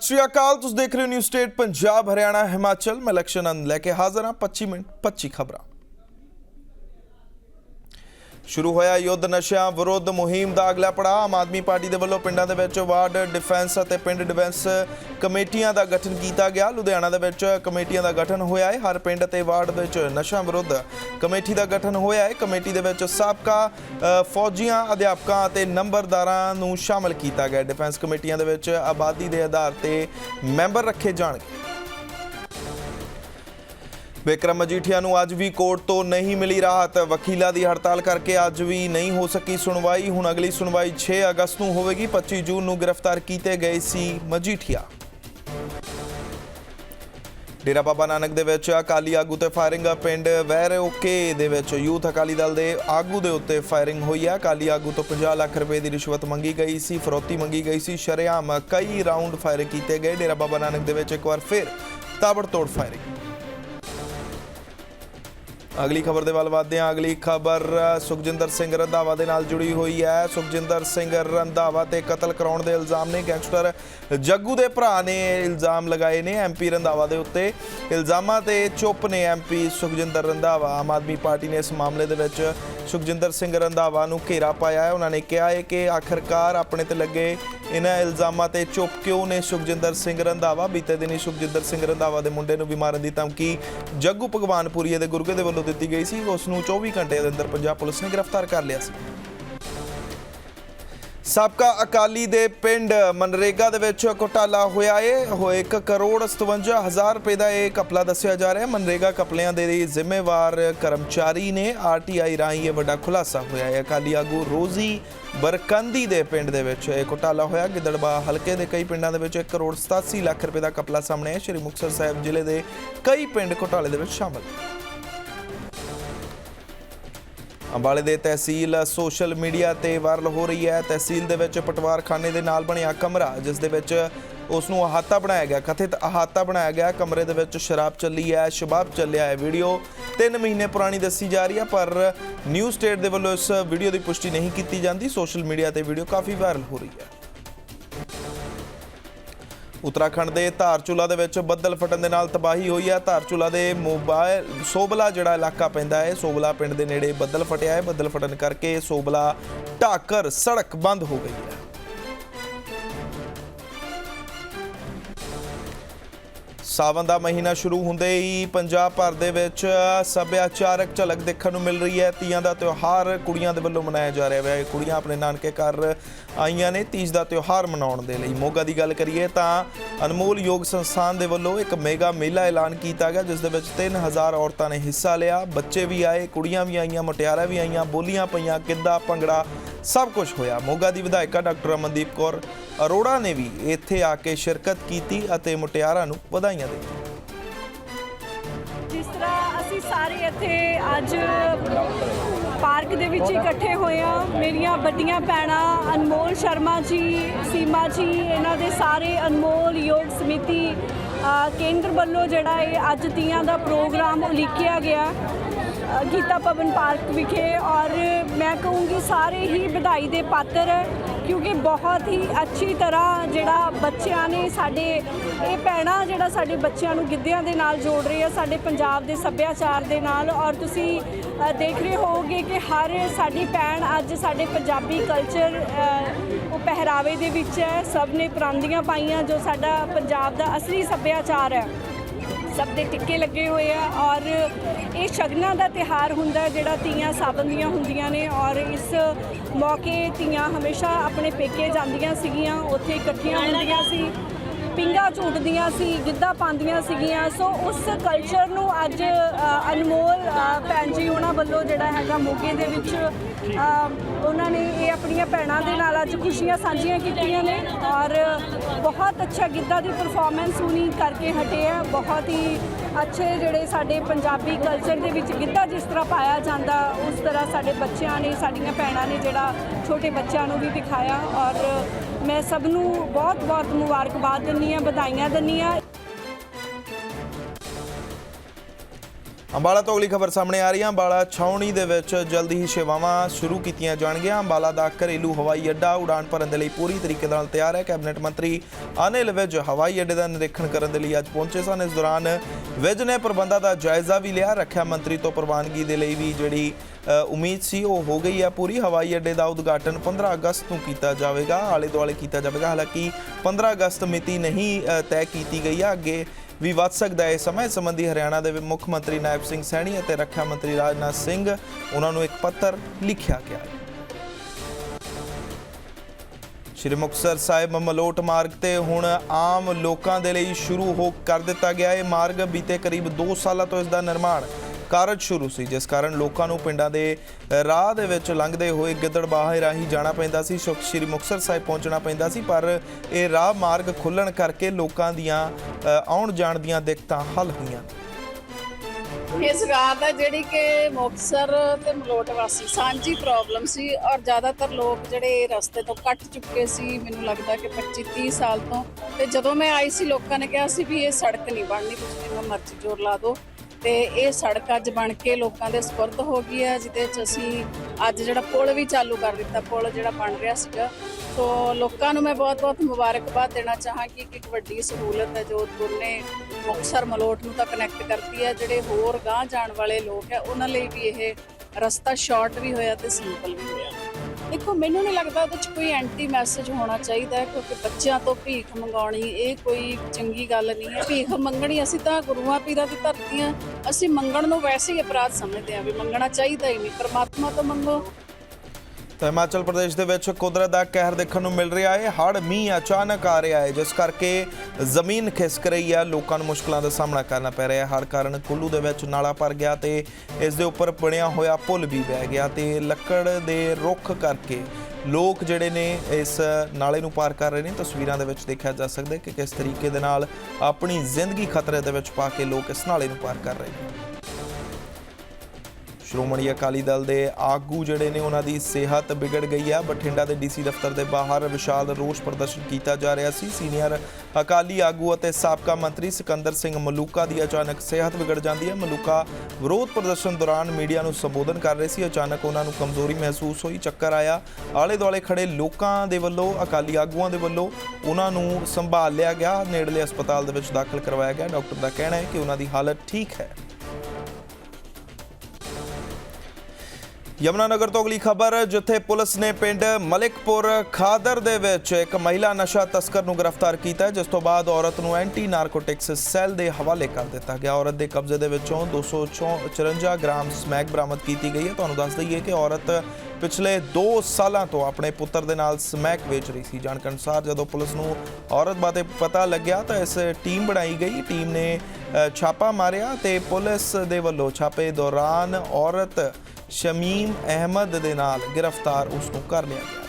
ਸਤਿ ਸ਼੍ਰੀ ਅਕਾਲ, ਤੁਸੀਂ ਦੇਖ ਰਹੇ ਹੋ ਨਿਊ ਸਟੇਟ ਪੰਜਾਬ, ਹਰਿਆਣਾ, ਹਿਮਾਚਲ। ਮੈਂ ਇਲੈਕਸ਼ਨ ਲੈ ਕੇ ਹਾਜ਼ਰ ਹਾਂ। 25 ਮਿੰਟ 25 ਖਬਰਾਂ। ਸ਼ੁਰੂ ਹੋਇਆ ਯੁੱਧ ਨਸ਼ਿਆਂ ਵਿਰੁੱਧ ਮੁਹਿੰਮ ਦਾ ਅਗਲਾ ਪੜਾਅ। ਆਮ ਆਦਮੀ ਪਾਰਟੀ ਦੇ ਵੱਲੋਂ ਪਿੰਡਾਂ ਦੇ ਵਿੱਚ ਵਾਰਡ ਡਿਫੈਂਸ ਅਤੇ ਪਿੰਡ ਡਿਫੈਂਸ ਕਮੇਟੀਆਂ ਦਾ ਗਠਨ ਕੀਤਾ ਗਿਆ। ਲੁਧਿਆਣਾ ਦੇ ਵਿੱਚ ਕਮੇਟੀਆਂ ਦਾ ਗਠਨ ਹੋਇਆ ਹੈ। ਹਰ ਪਿੰਡ ਅਤੇ ਵਾਰਡ ਦੇ ਵਿੱਚ ਨਸ਼ਾ ਵਿਰੁੱਧ ਕਮੇਟੀ ਦਾ ਗਠਨ ਹੋਇਆ ਹੈ। ਕਮੇਟੀ ਦੇ ਵਿੱਚ ਸਾਬਕਾ ਫੌਜੀਆਂ, ਅਧਿਆਪਕਾਂ ਅਤੇ ਨੰਬਰਦਾਰਾਂ ਨੂੰ ਸ਼ਾਮਲ ਕੀਤਾ ਗਿਆ। ਡਿਫੈਂਸ ਕਮੇਟੀਆਂ ਦੇ ਵਿੱਚ ਆਬਾਦੀ ਦੇ ਆਧਾਰ ਤੇ ਮੈਂਬਰ ਰੱਖੇ ਜਾਣਗੇ। ਵਿਕਰਮ ਮਜੀਠੀਆ ਨੂੰ ਅੱਜ ਵੀ ਕੋਰਟ ਤੋਂ ਨਹੀਂ ਮਿਲੀ ਰਾਹਤ। ਵਕੀਲਾਂ ਦੀ ਹੜਤਾਲ ਕਰਕੇ ਅੱਜ ਵੀ ਨਹੀਂ ਹੋ ਸਕੀ ਸੁਣਵਾਈ। ਹੁਣ ਅਗਲੀ ਸੁਣਵਾਈ 6 ਅਗਸਤ ਨੂੰ ਹੋਵੇਗੀ। 25 ਜੂਨ ਨੂੰ ਗ੍ਰਿਫਤਾਰ ਕੀਤੇ ਗਏ ਸੀ ਮਜੀਠੀਆ। ਡੇਰਾ ਬਾਬਾ ਨਾਨਕ ਦੇ ਵਿੱਚ ਅਕਾਲੀ ਆਗੂ ਤੇ ਫਾਇਰਿੰਗ। ਪਿੰਡ ਵੈਰੋਕੇ ਦੇ ਵਿੱਚ ਯੂਥ ਅਕਾਲੀ ਦਲ ਦੇ ਆਗੂ ਦੇ ਉੱਤੇ ਫਾਇਰਿੰਗ ਹੋਈ ਹੈ। ਅਕਾਲੀ ਆਗੂ ਤੋਂ 50 ਲੱਖ ਰੁਪਏ ਦੀ ਰਿਸ਼ਵਤ ਮੰਗੀ ਗਈ ਸੀ। ਫਰੋਤੀ ਮੰਗੀ ਗਈ ਸੀ। ਸ਼ਰੇਆਮ ਕਈ ਰਾਉਂਡ ਫਾਇਰ ਕੀਤੇ ਗਏ। ਡੇਰਾ ਬਾਬਾ ਨਾਨਕ ਦੇ ਵਿੱਚ ਇੱਕ ਵਾਰ ਫਿਰ ਤਾਬੜਤੋੜ ਫਾਇਰਿੰਗ। ਅਗਲੀ ਖਬਰ ਦੇ ਵੱਲ ਵਧਦੇ ਹਾਂ। ਅਗਲੀ ਖਬਰ ਸੁਖਜਿੰਦਰ ਸਿੰਘ ਰੰਧਾਵਾ ਦੇ ਨਾਲ ਜੁੜੀ ਹੋਈ ਹੈ। ਸੁਖਜਿੰਦਰ ਸਿੰਘ ਰੰਧਾਵਾ ਤੇ ਕਤਲ ਕਰਾਉਣ ਦੇ ਇਲਜ਼ਾਮ ਨੇ। ਗੈਂਗਸਟਰ ਜੱਗੂ ਦੇ ਭਰਾ ਨੇ ਇਲਜ਼ਾਮ ਲਗਾਏ ਨੇ ਐਮਪੀ ਰੰਧਾਵਾ ਦੇ ਉੱਤੇ। ਇਲਜ਼ਾਮਾਂ ਤੇ ਚੁੱਪ ਨੇ ਐਮਪੀ ਸੁਖਜਿੰਦਰ ਰੰਧਾਵਾ। ਆਮ ਆਦਮੀ ਪਾਰਟੀ ਨੇ ਇਸ ਮਾਮਲੇ ਦੇ ਵਿੱਚ ਸੁਖਜਿੰਦਰ ਸਿੰਘ ਰੰਧਾਵਾ ਨੂੰ ਘੇਰਾ ਪਾਇਆ ਹੈ। ਉਹਨਾਂ ਨੇ ਕਿਹਾ ਹੈ ਕਿ ਆਖਰਕਾਰ ਆਪਣੇ ਤੇ ਲੱਗੇ ਇਹਨਾਂ ਇਲਜ਼ਾਮਾਂ ਤੇ ਚੁੱਪ ਕਿਉਂ ਨੇ ਸੁਖਜਿੰਦਰ ਸਿੰਘ ਰੰਧਾਵਾ? ਬੀਤੇ ਦਿਨੀ ਸੁਖਜਿੰਦਰ ਸਿੰਘ ਰੰਧਾਵਾ ਦੇ ਮੁੰਡੇ ਨੂੰ ਵੀ ਮਾਰਨ ਦੀ ਧਮਕੀ ਜੱਗੂ ਭਗਵਾਨਪੁਰੀਏ ਦੇ ਗੁਰਗੇ ਦੇ ਵੱਲੋਂ ਦਿੱਤੀ ਗਈ ਸੀ। ਉਸ ਨੂੰ 24 ਘੰਟੇ ਦੇ ਅੰਦਰ ਪੰਜਾਬ ਪੁਲਿਸ ਨੇ ਗ੍ਰਿਫਤਾਰ ਕਰ ਲਿਆ ਸੀ। ਸਾਬਕਾ ਅਕਾਲੀ ਦੇ ਪਿੰਡ ਮਨਰੇਗਾ ਦੇ ਵਿੱਚ ਘੁਟਾਲਾ ਹੋਇਆ ਏ। ਹੋਏ 1 ਕਰੋੜ 57 ਹਜ਼ਾਰ ਰੁਪਏ ਦਾ ਇਹ ਕਪਲਾ ਦੱਸਿਆ ਜਾ ਰਿਹਾ ਹੈ। ਮਨਰੇਗਾ ਕਪਲਿਆਂ ਦੇ ਲਈ ਜ਼ਿੰਮੇਵਾਰ ਕਰਮਚਾਰੀ ਨੇ ਆਰਟੀਆਈ ਰਾਹੀਂ ਇਹ ਵੱਡਾ ਖੁਲਾਸਾ ਹੋਇਆ ਹੈ। ਅਕਾਲੀ ਆਗੂ ਰੋਜ਼ੀ ਬਰਕੰਦੀ ਦੇ ਪਿੰਡ ਦੇ ਵਿੱਚ ਇਹ ਘੁਟਾਲਾ ਹੋਇਆ। ਗਿੱਦੜਬਾ ਹਲਕੇ ਦੇ ਕਈ ਪਿੰਡਾਂ ਦੇ ਵਿੱਚ 1 ਕਰੋੜ 87 ਲੱਖ ਰੁਪਏ ਦਾ ਕਪਲਾ ਸਾਹਮਣੇ ਹੈ ਸ਼੍ਰੀ ਮੁਕਤਸਰ ਸਾਹਿਬ ਜ਼ਿਲ੍ਹੇ ਦੇ ਕਈ ਪਿੰਡ ਘੁਟਾਲੇ ਦੇ ਵਿੱਚ ਸ਼ਾਮਲ ਅੰਬਾਲੇ ਦੇ ਤਹਿਸੀਲ ਸੋਸ਼ਲ ਮੀਡੀਆ ਤੇ ਵਾਇਰਲ ਹੋ ਰਹੀ ਹੈ। ਤਹਿਸੀਲ ਦੇ ਵਿੱਚ ਪਟਵਾਰਖਾਨੇ ਦੇ ਨਾਲ ਬਣਿਆ ਕਮਰਾ, ਜਿਸ ਦੇ ਵਿੱਚ ਉਸ ਨੂੰ ਅਹਾਤਾ ਬਣਾਇਆ ਗਿਆ, ਕਥਿਤ ਅਹਾਤਾ ਬਣਾਇਆ ਗਿਆ। ਕਮਰੇ ਦੇ ਵਿੱਚ ਸ਼ਰਾਬ ਚੱਲੀ ਹੈ, ਸ਼ਬਾਬ ਚੱਲਿਆ ਹੈ। ਵੀਡੀਓ 3 ਮਹੀਨੇ ਪੁਰਾਣੀ ਦੱਸੀ ਜਾ ਰਹੀ ਹੈ, ਪਰ ਨਿਊ ਸਟੇਟ ਦੇ ਵੱਲੋਂ ਇਸ ਵੀਡੀਓ ਦੀ ਪੁਸ਼ਟੀ ਨਹੀਂ ਕੀਤੀ ਜਾਂਦੀ। ਸੋਸ਼ਲ ਮੀਡੀਆ ਤੇ ਵੀਡੀਓ ਕਾਫੀ ਵਾਇਰਲ ਹੋ ਰਹੀ ਹੈ। ਉੱਤਰਾਖੰਡ ਦੇ ਧਾਰਚੂਲਾ ਦੇ ਵਿੱਚ ਬੱਦਲ ਫਟਣ ਦੇ ਨਾਲ ਤਬਾਹੀ ਹੋਈ ਹੈ। ਧਾਰਚੂਲਾ ਦੇ ਮੋਬਾਈਲ ਸੋਬਲਾ ਜਿਹੜਾ ਇਲਾਕਾ ਪੈਂਦਾ ਹੈ, ਸੋਬਲਾ ਪਿੰਡ ਦੇ ਨੇੜੇ ਬੱਦਲ ਫਟਿਆ ਹੈ। ਬੱਦਲ ਫਟਣ ਕਰਕੇ ਸੋਬਲਾ ਢਾਕਰ ਸੜਕ ਬੰਦ ਹੋ ਗਈ ਹੈ। ਸਾਵਨ ਦਾ ਮਹੀਨਾ ਸ਼ੁਰੂ ਹੁੰਦੇ ਹੀ ਪੰਜਾਬ ਭਰ ਦੇ ਵਿੱਚ ਸੱਭਿਆਚਾਰਕ ਝਲਕ ਦੇਖਣ ਨੂੰ ਮਿਲ ਰਹੀ ਹੈ। ਤੀਆਂ ਦਾ ਤਿਉਹਾਰ ਕੁੜੀਆਂ ਦੇ ਵੱਲੋਂ ਮਨਾਇਆ ਜਾ ਰਿਹਾ ਹੈ ਕੁੜੀਆਂ ਆਪਣੇ ਨਾਨਕੇ ਘਰ ਆਈਆਂ ਨੇ। ਤੀਜ ਦਾ ਤਿਉਹਾਰ ਮਨਾਉਣ ਦੇ ਲਈ ਮੋਗਾ ਦੀ ਗੱਲ ਕਰੀਏ ਤਾਂ ਅਨਮੋਲ ਯੋਗ ਸੰਸਥਾਨ ਦੇ ਵੱਲੋਂ ਇੱਕ ਮੇਗਾ ਮੇਲਾ ਐਲਾਨ ਕੀਤਾ ਗਿਆ, ਜਿਸ ਦੇ ਵਿੱਚ 3000 ਔਰਤਾਂ ਨੇ ਹਿੱਸਾ ਲਿਆ। ਬੱਚੇ ਵੀ ਆਏ, ਕੁੜੀਆਂ ਵੀ ਆਈਆਂ, ਮੁਟਿਆਰਾਂ ਵੀ ਆਈਆਂ, ਬੋਲੀਆਂ ਪਈਆਂ, ਗਿੱਧਾ, ਭੰਗੜਾ ਸਭ ਕੁਝ ਹੋਇਆ। ਮੋਗਾ ਦੀ ਵਿਧਾਇਕਾ ਡਾਕਟਰ ਅਮਨਦੀਪ ਕੌਰ ਅਰੋੜਾ ਨੇ ਵੀ ਇੱਥੇ ਆ ਕੇ ਸ਼ਿਰਕਤ ਕੀਤੀ ਅਤੇ ਮੁਟਿਆਰਾਂ ਨੂੰ ਵਧਾਈਆਂ ਦਿੱਤੀਆਂ। ਜਿਸ ਤਰ੍ਹਾਂ ਅਸੀਂ ਸਾਰੇ ਇੱਥੇ ਅੱਜ ਪਾਰਕ ਦੇ ਵਿੱਚ ਇਕੱਠੇ ਹੋਏ ਆ ਮੇਰੀਆਂ ਵੱਡੀਆਂ ਭੈਣਾਂ ਅਨਮੋਲ ਸ਼ਰਮਾ ਜੀ, ਸੀਮਾ ਜੀ, ਇਹਨਾਂ ਦੇ ਸਾਰੇ ਅਨਮੋਲ, ਯੋਗ ਸਮਿਤੀ ਕੇਂਦਰ ਵੱਲੋਂ ਜਿਹੜਾ ਇਹ ਅੱਜ ਤੀਆਂ ਦਾ ਪ੍ਰੋਗਰਾਮ ਉਲੀਕਿਆ ਗਿਆ। ਗੀਤਾ ਭਵਨ ਪਾਰਕ ਵਿਖੇ ਔਰ ਮੈਂ ਕਹੂੰਗੀ ਸਾਰੇ ਹੀ ਵਧਾਈ ਦੇ ਪਾਤਰ ਹੈ ਕਿਉਂਕਿ ਬਹੁਤ ਹੀ ਅੱਛੀ ਤਰ੍ਹਾਂ ਜਿਹੜਾ ਬੱਚਿਆਂ ਨੇ ਸਾਡੇ, ਇਹ ਭੈਣਾਂ ਜਿਹੜਾ ਸਾਡੇ ਬੱਚਿਆਂ ਨੂੰ ਗਿੱਧਿਆਂ ਦੇ ਨਾਲ ਜੋੜ ਰਹੀ ਹੈ ਸਾਡੇ ਪੰਜਾਬ ਦੇ ਸੱਭਿਆਚਾਰ ਦੇ ਨਾਲ ਔਰ ਤੁਸੀਂ ਦੇਖ ਰਹੇ ਹੋਵੋਗੇ ਕਿ ਹਰ ਸਾਡੀ ਭੈਣ ਅੱਜ ਸਾਡੇ ਪੰਜਾਬੀ ਕਲਚਰ ਉਹ ਪਹਿਰਾਵੇ ਦੇ ਵਿੱਚ ਹੈ, ਸਭ ਨੇ ਪਰਾਂਦੀਆਂ ਪਾਈਆਂ ਜੋ ਸਾਡਾ ਪੰਜਾਬ ਦਾ ਅਸਲੀ ਸੱਭਿਆਚਾਰ ਹੈ। ਸਭ ਦੇ ਟਿੱਕੇ ਲੱਗੇ ਹੋਏ ਆ ਔਰ ਇਹ ਸ਼ਗਨਾਂ ਦਾ ਤਿਹਾਰ ਹੁੰਦਾ ਜਿਹੜਾ ਤੀਆਂ ਸਾਵਨ ਦੀਆਂ ਹੁੰਦੀਆਂ ਨੇ ਔਰ ਇਸ ਮੌਕੇ ਤੀਆਂ ਹਮੇਸ਼ਾ ਆਪਣੇ ਪੇਕੇ ਜਾਂਦੀਆਂ ਸੀਗੀਆਂ, ਉੱਥੇ ਇਕੱਠੀਆਂ ਹੁੰਦੀਆਂ ਸੀ, ਪਿੰਗਾ ਝੂਟਦੀਆਂ ਸੀ, ਗਿੱਧਾ ਪਾਉਂਦੀਆਂ ਸੀਗੀਆਂ। ਸੋ ਉਸ ਕਲਚਰ ਨੂੰ ਅੱਜ ਅਨਮੋਲ ਭੈਣ ਜੀ ਉਹਨਾਂ ਵੱਲੋਂ ਜਿਹੜਾ ਹੈਗਾ ਮੋਗੇ ਦੇ ਵਿੱਚ ਉਹਨਾਂ ਨੇ ਇਹ ਆਪਣੀਆਂ ਭੈਣਾਂ ਦੇ ਨਾਲ ਅੱਜ ਖੁਸ਼ੀਆਂ ਸਾਂਝੀਆਂ ਕੀਤੀਆਂ ਨੇ ਔਰ ਬਹੁਤ ਅੱਛਾ ਗਿੱਧਾ ਦੀ ਪਰਫਾਰਮੈਂਸ ਹੁਣੀ ਕਰਕੇ ਹਟੇ ਆ ਬਹੁਤ ਹੀ ਅੱਛੇ ਜਿਹੜੇ ਸਾਡੇ ਪੰਜਾਬੀ ਕਲਚਰ ਦੇ ਵਿੱਚ ਗਿੱਧਾ ਜਿਸ ਤਰ੍ਹਾਂ ਪਾਇਆ ਜਾਂਦਾ, ਉਸ ਤਰ੍ਹਾਂ ਸਾਡੇ ਬੱਚਿਆਂ ਨੇ, ਸਾਡੀਆਂ ਭੈਣਾਂ ਨੇ ਜਿਹੜਾ ਛੋਟੇ ਬੱਚਿਆਂ ਨੂੰ ਵੀ ਦਿਖਾਇਆ। ਔਰ ਮੈਂ ਸਭ ਨੂੰ ਬਹੁਤ ਬਹੁਤ ਮੁਬਾਰਕਬਾਦ ਦਿੰਦੀ ਹਾਂ, ਵਧਾਈਆਂ ਦਿੰਦੀ ਹਾਂ। ਅੰਬਾਲਾ ਤੋਂ ਅਗਲੀ ਖਬਰ ਸਾਹਮਣੇ ਆ ਰਹੀ ਹੈ। ਅੰਬਾਲਾ ਛਾਉਣੀ ਦੇ ਵਿੱਚ ਜਲਦੀ ਹੀ ਸੇਵਾਵਾਂ ਸ਼ੁਰੂ ਕੀਤੀਆਂ ਜਾਣਗੀਆਂ। ਅੰਬਾਲਾ ਦਾ ਘਰੇਲੂ ਹਵਾਈ ਅੱਡਾ ਉਡਾਨ ਭਰਨ ਦੇ ਲਈ ਪੂਰੀ ਤਰੀਕੇ ਨਾਲ ਤਿਆਰ ਹੈ। ਕੈਬਨਿਟ ਮੰਤਰੀ ਅਨਿਲ ਵਿਜ ਹਵਾਈ ਅੱਡੇ ਦਾ ਨਿਰੀਖਣ ਕਰਨ ਦੇ ਲਈ ਅੱਜ ਪਹੁੰਚੇ ਸਨ। ਇਸ ਦੌਰਾਨ ਵਿਜ ਨੇ ਪ੍ਰਬੰਧਾਂ ਦਾ ਜਾਇਜ਼ਾ ਵੀ ਲਿਆ। ਰੱਖਿਆ ਮੰਤਰੀ ਤੋਂ ਪ੍ਰਵਾਨਗੀ ਦੇ ਲਈ ਵੀ ਜਿਹੜੀ ਉਮੀਦ ਸੀ, ਉਹ ਹੋ ਗਈ ਹੈ। ਪੂਰੀ ਹਵਾਈ ਅੱਡੇ ਦਾ ਉਦਘਾਟਨ 15 ਅਗਸਤ ਨੂੰ ਕੀਤਾ ਜਾਵੇਗਾ। ਆਲੇ ਦੁਆਲੇ ਕੀਤਾ ਜਾਵੇਗਾ। ਹਾਲਾਂਕਿ 15 ਅਗਸਤ ਮਿਤੀ ਨਹੀਂ ਤੈਅ ਕੀਤੀ ਗਈ ਹੈ ਅੱਗੇ ਵੀ ਵੱਧ ਸਕਦਾ ਹੈ। ਇਸ ਸਮੇਂ ਇਸ ਸੰਬੰਧੀ ਹਰਿਆਣਾ ਦੇ ਮੁੱਖ ਮੰਤਰੀ ਨਾਇਬ ਸਿੰਘ ਸੈਣੀ ਅਤੇ ਰੱਖਿਆ ਮੰਤਰੀ ਰਾਜਨਾਥ ਸਿੰਘ ਉਹਨਾਂ ਨੂੰ ਇੱਕ ਪੱਤਰ ਲਿਖਿਆ ਗਿਆ। ਹੈ ਸ਼੍ਰੀ ਮੁਕਤਸਰ ਸਾਹਿਬ ਮਲੋਟ ਮਾਰਗ ਤੇ ਹੁਣ ਆਮ ਲੋਕਾਂ ਦੇ ਲਈ ਸ਼ੁਰੂ ਹੋ ਕਰ ਦਿੱਤਾ ਗਿਆ ਇਹ ਮਾਰਗ ਬੀਤੇ ਕਰੀਬ 2 ਸਾਲਾਂ ਤੋਂ ਇਸ ਦਾ ਨਿਰਮਾਣ ਕਾਰਜ ਸ਼ੁਰੂ ਸੀ, ਜਿਸ ਕਾਰਨ ਲੋਕਾਂ ਨੂੰ ਪਿੰਡਾਂ ਦੇ ਰਾਹ ਦੇ ਵਿੱਚ ਲੰਘਦੇ ਹੋਏ ਗਿੱਦੜਬਾਹੇ ਰਾਹੀਂ ਜਾਣਾ ਪੈਂਦਾ ਸੀ ਸ਼੍ਰੀ ਮੁਕਤਸਰ ਸਾਹਿਬ ਪਹੁੰਚਣਾ ਪੈਂਦਾ ਸੀ, ਪਰ ਇਹ ਰਾਹ ਮਾਰਗ ਖੁੱਲਣ ਕਰਕੇ ਲੋਕਾਂ ਦੀਆਂ ਆਉਣ ਜਾਣ ਦੀਆਂ ਦਿੱਕਤਾਂ ਹੱਲ ਹੋਈਆਂ। ਇਸ ਰਾਤ ਹੈ ਜਿਹੜੀ ਕਿ ਮੁਕਤਸਰ ਤੇ ਮਲੋਟ ਵਾਸੀ ਸਾਂਝੀ ਪ੍ਰੋਬਲਮ ਸੀ ਔਰ ਜ਼ਿਆਦਾਤਰ ਲੋਕ ਜਿਹੜੇ ਰਸਤੇ ਤੋਂ ਕੱਟ ਚੁੱਕੇ ਸੀ, ਮੈਨੂੰ ਲੱਗਦਾ ਕਿ 25 30 ਸਾਲ ਤੋਂ। ਤੇ ਜਦੋਂ ਮੈਂ ਆਈ ਸੀ, ਲੋਕਾਂ ਨੇ ਕਿਹਾ ਸੀ ਵੀ ਇਹ ਸੜਕ ਨਹੀਂ ਬਣਨੀ, ਤੁਸੀਂ ਜਿੰਨਾ ਮਰਜ਼ੀ ਜ਼ੋਰ ਲਾ ਦਿਓ। ਤੇ ਇਹ ਸੜਕ ਅੱਜ ਬਣ ਕੇ ਲੋਕਾਂ ਦੇ ਸਪੁਰਦ ਹੋ ਗਈ ਹੈ, ਜਿਹਦੇ 'ਚ ਅਸੀਂ ਅੱਜ ਜਿਹੜਾ ਪੁਲ ਵੀ ਚਾਲੂ ਕਰ ਦਿੱਤਾ, ਪੁਲ ਜਿਹੜਾ ਬਣ ਰਿਹਾ ਸੀਗਾ। ਸੋ ਲੋਕਾਂ ਨੂੰ ਮੈਂ ਬਹੁਤ-ਬਹੁਤ ਮੁਬਾਰਕਬਾਦ ਦੇਣਾ ਚਾਹਾਂਗੀ ਕਿ ਇੱਕ ਵੱਡੀ ਸਹੂਲਤ ਹੈ ਜੋ ਦੋਨੇ ਮੁਕਤਸਰ ਮਲੋਟ ਨੂੰ ਤਾਂ ਕਨੈਕਟ ਕਰਦੀ ਹੈ। ਜਿਹੜੇ ਹੋਰ ਗਾਂਹ ਜਾਣ ਵਾਲੇ ਲੋਕ ਹੈ, ਉਹਨਾਂ ਲਈ ਵੀ ਇਹ ਰਸਤਾ ਸ਼ਾਰਟ ਵੀ ਹੋਇਆ ਤੇ ਸਿੰਪਲ ਵੀ ਹੋਇਆ। ਦੇਖੋ, ਮੈਨੂੰ ਨਹੀਂ ਲੱਗਦਾ ਉਹਦੇ 'ਚ ਕੋਈ ਐਂਟੀ ਮੈਸੇਜ ਹੋਣਾ ਚਾਹੀਦਾ ਹੈ, ਕਿਉਂਕਿ ਬੱਚਿਆਂ ਤੋਂ ਭੀਖ ਮੰਗਾਉਣੀ ਇਹ ਕੋਈ ਚੰਗੀ ਗੱਲ ਨਹੀਂ ਹੈ। ਭੀਖ ਮੰਗਣੀ ਅਸੀਂ ਤਾਂ ਗੁਰੂਆਂ ਪੀਰਾਂ ਦੀ ਧਰਤੀ ਹਾਂ ਅਸੀਂ ਮੰਗਣ ਨੂੰ ਵੈਸੇ ਹੀ ਅਪਰਾਧ ਸਮਝਦੇ ਹਾਂ ਵੀ ਮੰਗਣਾ ਚਾਹੀਦਾ ਹੀ ਨਹੀਂ। ਪਰਮਾਤਮਾ ਤੋਂ ਮੰਗੋ ਤਾਂ ਹਿਮਾਚਲ ਪ੍ਰਦੇਸ਼ ਦੇ ਵਿੱਚ ਕੁਦਰਤ ਦਾ ਕਹਿਰ ਦੇਖਣ ਨੂੰ ਮਿਲ ਰਿਹਾ ਹੈ। ਹੜ੍ਹ, ਮੀਂਹ ਅਚਾਨਕ ਆ ਰਿਹਾ ਹੈ, ਜਿਸ ਕਰਕੇ ਜ਼ਮੀਨ ਖਿਸਕ ਰਹੀ ਹੈ। ਲੋਕਾਂ ਨੂੰ ਮੁਸ਼ਕਲਾਂ ਦਾ ਸਾਹਮਣਾ ਕਰਨਾ ਪੈ ਰਿਹਾ ਹੈ। ਹੜ੍ਹ ਕਾਰਨ ਕੁੱਲੂ ਦੇ ਵਿੱਚ ਨਾਲਾ ਭਰ ਗਿਆ ਤੇ ਇਸ ਦੇ ਉੱਪਰ ਬਣਿਆ ਹੋਇਆ ਪੁਲ ਵੀ ਵਹਿ ਗਿਆ ਤੇ ਲੱਕੜ ਦੇ ਰੁੱਖ ਕਰਕੇ ਲੋਕ ਜਿਹੜੇ ਨੇ ਇਸ ਨਾਲੇ ਨੂੰ ਪਾਰ ਕਰ ਰਹੇ ਨੇ। ਤਸਵੀਰਾਂ ਦੇ ਵਿੱਚ ਦੇਖਿਆ ਜਾ ਸਕਦਾ ਹੈ ਕਿ ਕਿਸ ਤਰੀਕੇ ਦੇ ਨਾਲ ਆਪਣੀ ਜ਼ਿੰਦਗੀ ਖਤਰੇ ਦੇ ਵਿੱਚ ਪਾ ਕੇ ਲੋਕ ਇਸ ਨਾਲੇ ਨੂੰ ਪਾਰ ਕਰ ਰਹੇ ਨੇ। ਸ਼੍ਰੋਮਣੀ ਅਕਾਲੀ ਦਲ ਦੇ ਆਗੂ ਜਿਹੜੇ ਨੇ, ਉਹਨਾਂ ਦੀ ਸਿਹਤ ਵਿਗੜ ਗਈ ਹੈ ਬਠਿੰਡਾ ਦੇ ਡੀਸੀ ਦਫ਼ਤਰ ਦੇ ਬਾਹਰ ਵਿਸ਼ਾਲ ਰੋਸ ਪ੍ਰਦਰਸ਼ਨ ਕੀਤਾ ਜਾ ਰਿਹਾ ਸੀ। ਸੀਨੀਅਰ ਅਕਾਲੀ ਆਗੂ ਅਤੇ ਸਾਬਕਾ ਮੰਤਰੀ ਸਿਕੰਦਰ ਸਿੰਘ ਮਲੂਕਾ ਦੀ ਅਚਾਨਕ ਸਿਹਤ ਵਿਗੜ ਜਾਂਦੀ ਹੈ। ਮਲੂਕਾ ਵਿਰੋਧ ਪ੍ਰਦਰਸ਼ਨ ਦੌਰਾਨ ਮੀਡੀਆ ਨੂੰ ਸੰਬੋਧਨ ਕਰ ਰਹੇ ਸੀ। ਅਚਾਨਕ ਉਹਨਾਂ ਨੂੰ ਕਮਜ਼ੋਰੀ ਮਹਿਸੂਸ ਹੋਈ, ਚੱਕਰ ਆਇਆ। ਆਲੇ ਦੁਆਲੇ ਖੜੇ ਲੋਕਾਂ ਦੇ ਵੱਲੋਂ, ਅਕਾਲੀ ਆਗੂਆਂ ਦੇ ਵੱਲੋਂ ਉਹਨਾਂ ਨੂੰ ਸੰਭਾਲ ਲਿਆ ਗਿਆ। ਨੇੜਲੇ ਹਸਪਤਾਲ ਦੇ ਵਿੱਚ ਦਾਖਲ ਕਰਵਾਇਆ ਗਿਆ। ਡਾਕਟਰ ਦਾ ਕਹਿਣਾ ਹੈ ਕਿ ਉਹਨਾਂ ਦੀ ਹਾਲਤ ਠੀਕ ਹੈ। ਯਮੁਨਾਨਗਰ ਤੋਂ ਅਗਲੀ ਖਬਰ, ਜਿੱਥੇ ਪੁਲਿਸ ਨੇ ਪਿੰਡ ਮਲਿਕਪੁਰ ਖਾਦਰ ਦੇ ਵਿੱਚ ਇੱਕ ਮਹਿਲਾ ਨਸ਼ਾ ਤਸਕਰ ਨੂੰ ਗ੍ਰਿਫਤਾਰ ਕੀਤਾ ਜਿਸ ਤੋਂ ਬਾਅਦ ਔਰਤ ਨੂੰ ਐਂਟੀ ਨਾਰਕੋਟਿਕਸ ਸੈੱਲ ਦੇ ਹਵਾਲੇ ਕਰ ਦਿੱਤਾ ਗਿਆ। ਔਰਤ ਦੇ ਕਬਜ਼ੇ ਦੇ ਵਿੱਚੋਂ 254 ਗ੍ਰਾਮ ਸਮੈਕ ਬਰਾਮਦ ਕੀਤੀ ਗਈ ਹੈ। ਤੁਹਾਨੂੰ ਦੱਸ ਦਈਏ ਕਿ ਔਰਤ ਪਿਛਲੇ 2 ਸਾਲਾਂ ਤੋਂ ਆਪਣੇ ਪੁੱਤਰ ਦੇ ਨਾਲ ਸਮੈਕ ਵੇਚ ਰਹੀ ਸੀ। ਜਾਣਕਾਰੀ ਅਨੁਸਾਰ ਜਦੋਂ ਪੁਲਿਸ ਨੂੰ ਔਰਤ ਬਾਰੇ ਪਤਾ ਲੱਗਿਆ ਤਾਂ ਇਸ ਟੀਮ ਬਣਾਈ ਗਈ। ਟੀਮ ਨੇ ਛਾਪਾ ਮਾਰਿਆ ਤੇ ਪੁਲਿਸ ਦੇ ਵੱਲੋਂ ਛਾਪੇ ਦੌਰਾਨ ਔਰਤ ਸ਼ਮੀਮ ਅਹਿਮਦ ਦੇ ਨਾਲ ਗ੍ਰਿਫਤਾਰ ਉਸ ਨੂੰ ਕਰ ਲਿਆ ਗਿਆ।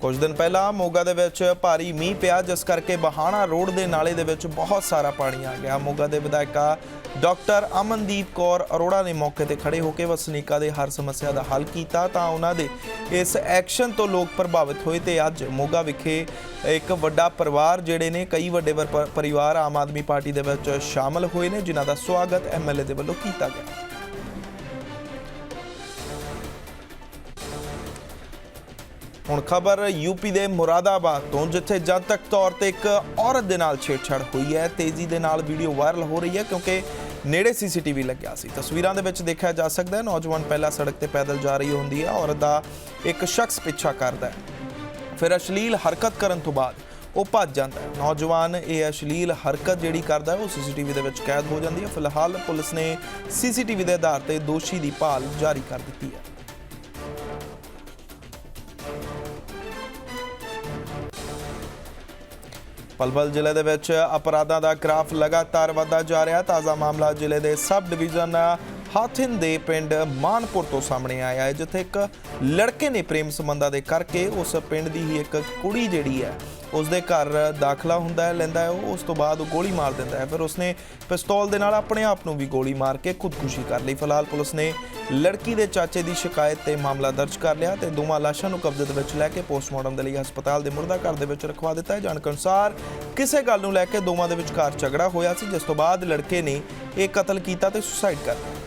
ਕੁਝ ਦਿਨ ਪਹਿਲਾਂ ਮੋਗਾ ਦੇ ਵਿੱਚ ਭਾਰੀ ਮੀਂਹ ਪਿਆ, ਜਿਸ ਕਰਕੇ ਬਹਾਣਾ ਰੋਡ ਦੇ ਨਾਲੇ ਦੇ ਵਿੱਚ ਬਹੁਤ ਸਾਰਾ ਪਾਣੀ ਆ ਗਿਆ। ਮੋਗਾ ਦੇ ਵਿਧਾਇਕਾ ਡਾਕਟਰ ਅਮਨਦੀਪ ਕੌਰ ਅਰੋੜਾ ਨੇ ਮੌਕੇ ਤੇ ਖੜੇ ਹੋ ਕੇ ਵਸਨੀਕਾਂ ਦੇ ਹਰ ਸਮੱਸਿਆ ਦਾ ਹੱਲ ਕੀਤਾ ਤਾਂ ਉਹਨਾਂ ਦੇ ਇਸ ਐਕਸ਼ਨ ਤੋਂ ਲੋਕ ਪ੍ਰਭਾਵਿਤ ਹੋਏ ਤੇ ਅੱਜ ਮੋਗਾ ਵਿਖੇ ਇੱਕ ਵੱਡਾ ਪਰਿਵਾਰ ਜਿਹੜੇ ਨੇ, ਕਈ ਵੱਡੇ ਵਰ- ਪਰਿਵਾਰ ਆਮ ਆਦਮੀ ਪਾਰਟੀ ਦੇ ਵਿੱਚ ਸ਼ਾਮਲ ਹੋਏ ਨੇ, ਜਿਨ੍ਹਾਂ ਦਾ ਸਵਾਗਤ ਐਮਐਲਏ ਦੇ ਵੱਲੋਂ ਕੀਤਾ ਗਿਆ। ਹੁਣ ਖਬਰ ਯੂਪੀ ਦੇ ਮੁਰਾਦਾਬਾਦ ਤੋਂ, ਜਿੱਥੇ ਜਨਤਕ ਤੌਰ ਤੇ ਇੱਕ ਔਰਤ ਦੇ ਨਾਲ ਛੇੜਛਾੜ ਹੋਈ ਹੈ, ਤੇਜ਼ੀ ਦੇ ਨਾਲ ਵੀਡੀਓ ਵਾਇਰਲ ਹੋ ਰਹੀ ਹੈ ਕਿਉਂਕਿ ਨੇੜੇ ਸੀਸੀਟੀਵੀ ਲੱਗਿਆ ਸੀ। ਤਸਵੀਰਾਂ ਦੇ ਵਿੱਚ ਦੇਖਿਆ ਜਾ ਸਕਦਾ ਹੈ, ਨੌਜਵਾਨ ਪਹਿਲਾਂ ਸੜਕ ਤੇ ਪੈਦਲ ਜਾ ਰਹੀ ਹੁੰਦੀ ਹੈ, ਔਰਤ ਦਾ ਇੱਕ ਸ਼ਖਸ ਪਿੱਛਾ ਕਰਦਾ ਹੈ। ਫਿਰ ਅਸ਼ਲੀਲ ਹਰਕਤ ਕਰਨ ਤੋਂ ਬਾਅਦ ਉਹ ਭੱਜ ਜਾਂਦਾ ਹੈ। ਨੌਜਵਾਨ ਇਹ ਅਸ਼ਲੀਲ ਹਰਕਤ ਜਿਹੜੀ ਕਰਦਾ ਹੈ, ਉਹ ਸੀਸੀਟੀਵੀ ਦੇ ਵਿੱਚ ਕੈਦ ਹੋ ਜਾਂਦੀ ਹੈ। ਫਿਲਹਾਲ ਪੁਲਿਸ ਨੇ ਸੀਸੀਟੀਵੀ ਦੇ ਆਧਾਰ ਤੇ ਦੋਸ਼ੀ ਦੀ ਭਾਲ ਜਾਰੀ ਕਰ ਦਿੱਤੀ ਹੈ। ਪਲਵਲ ਜ਼ਿਲ੍ਹੇ ਦੇ ਵਿੱਚ ਅਪਰਾਧਾਂ ਦਾ ਗ੍ਰਾਫ ਲਗਾਤਾਰ ਵਧਦਾ ਜਾ ਰਿਹਾ। ਤਾਜ਼ਾ ਮਾਮਲਾ ਜ਼ਿਲ੍ਹੇ ਦੇ ਸਬ ਡਿਵੀਜ਼ਨ ਹਾਥਿਨ ਦੇ ਪਿੰਡ ਮਾਨਪੁਰ ਤੋਂ ਸਾਹਮਣੇ ਆਇਆ ਹੈ, ਜਿੱਥੇ ਇੱਕ ਲੜਕੇ ਨੇ ਪ੍ਰੇਮ ਸੰਬੰਧਾਂ ਦੇ ਕਰਕੇ ਉਸ ਪਿੰਡ ਦੀ ਹੀ ਇੱਕ ਕੁੜੀ ਜਿਹੜੀ ਹੈ ਉਸ ਦੇ ਘਰ ਦਾਖਲਾ ਹੁੰਦਾ ਹੈ, ਲੈਂਦਾ ਹੈ, ਉਹ ਉਸ ਤੋਂ ਬਾਅਦ ਉਹ ਗੋਲੀ ਮਾਰ ਦਿੰਦਾ ਹੈ। ਫਿਰ ਉਸਨੇ ਪਿਸਤੌਲ ਦੇ ਨਾਲ ਆਪਣੇ ਆਪ ਨੂੰ ਵੀ ਗੋਲੀ ਮਾਰ ਕੇ ਖੁਦਕੁਸ਼ੀ ਕਰ ਲਈ। ਫਿਲਹਾਲ ਪੁਲਿਸ ਨੇ ਲੜਕੀ ਦੇ ਚਾਚੇ ਦੀ ਸ਼ਿਕਾਇਤ ਤੇ ਮਾਮਲਾ ਦਰਜ ਕਰ ਲਿਆ ਤੇ ਦੋਵਾਂ ਲਾਸ਼ਾਂ ਨੂੰ ਕਬਜ਼ੇ ਦੇ ਵਿੱਚ ਲੈ ਕੇ ਪੋਸਟਮਾਰਟਮ ਦੇ ਲਈ ਹਸਪਤਾਲ ਦੇ ਮੁਰਦਾ ਘਰ ਦੇ ਵਿੱਚ ਰਖਵਾ ਦਿੱਤਾ ਹੈ। ਜਾਣਕਾਰੀ ਅਨੁਸਾਰ ਕਿਸੇ ਗੱਲ ਨੂੰ ਲੈ ਕੇ ਦੋਵਾਂ ਦੇ ਵਿਚਕਾਰ ਝਗੜਾ ਹੋਇਆ ਸੀ, ਜਿਸ ਤੋਂ ਬਾਅਦ ਲੜਕੇ ਨੇ ਇਹ ਕਤਲ ਕੀਤਾ ਤੇ ਸੁਸਾਈਡ ਕਰ ਲਿਆ।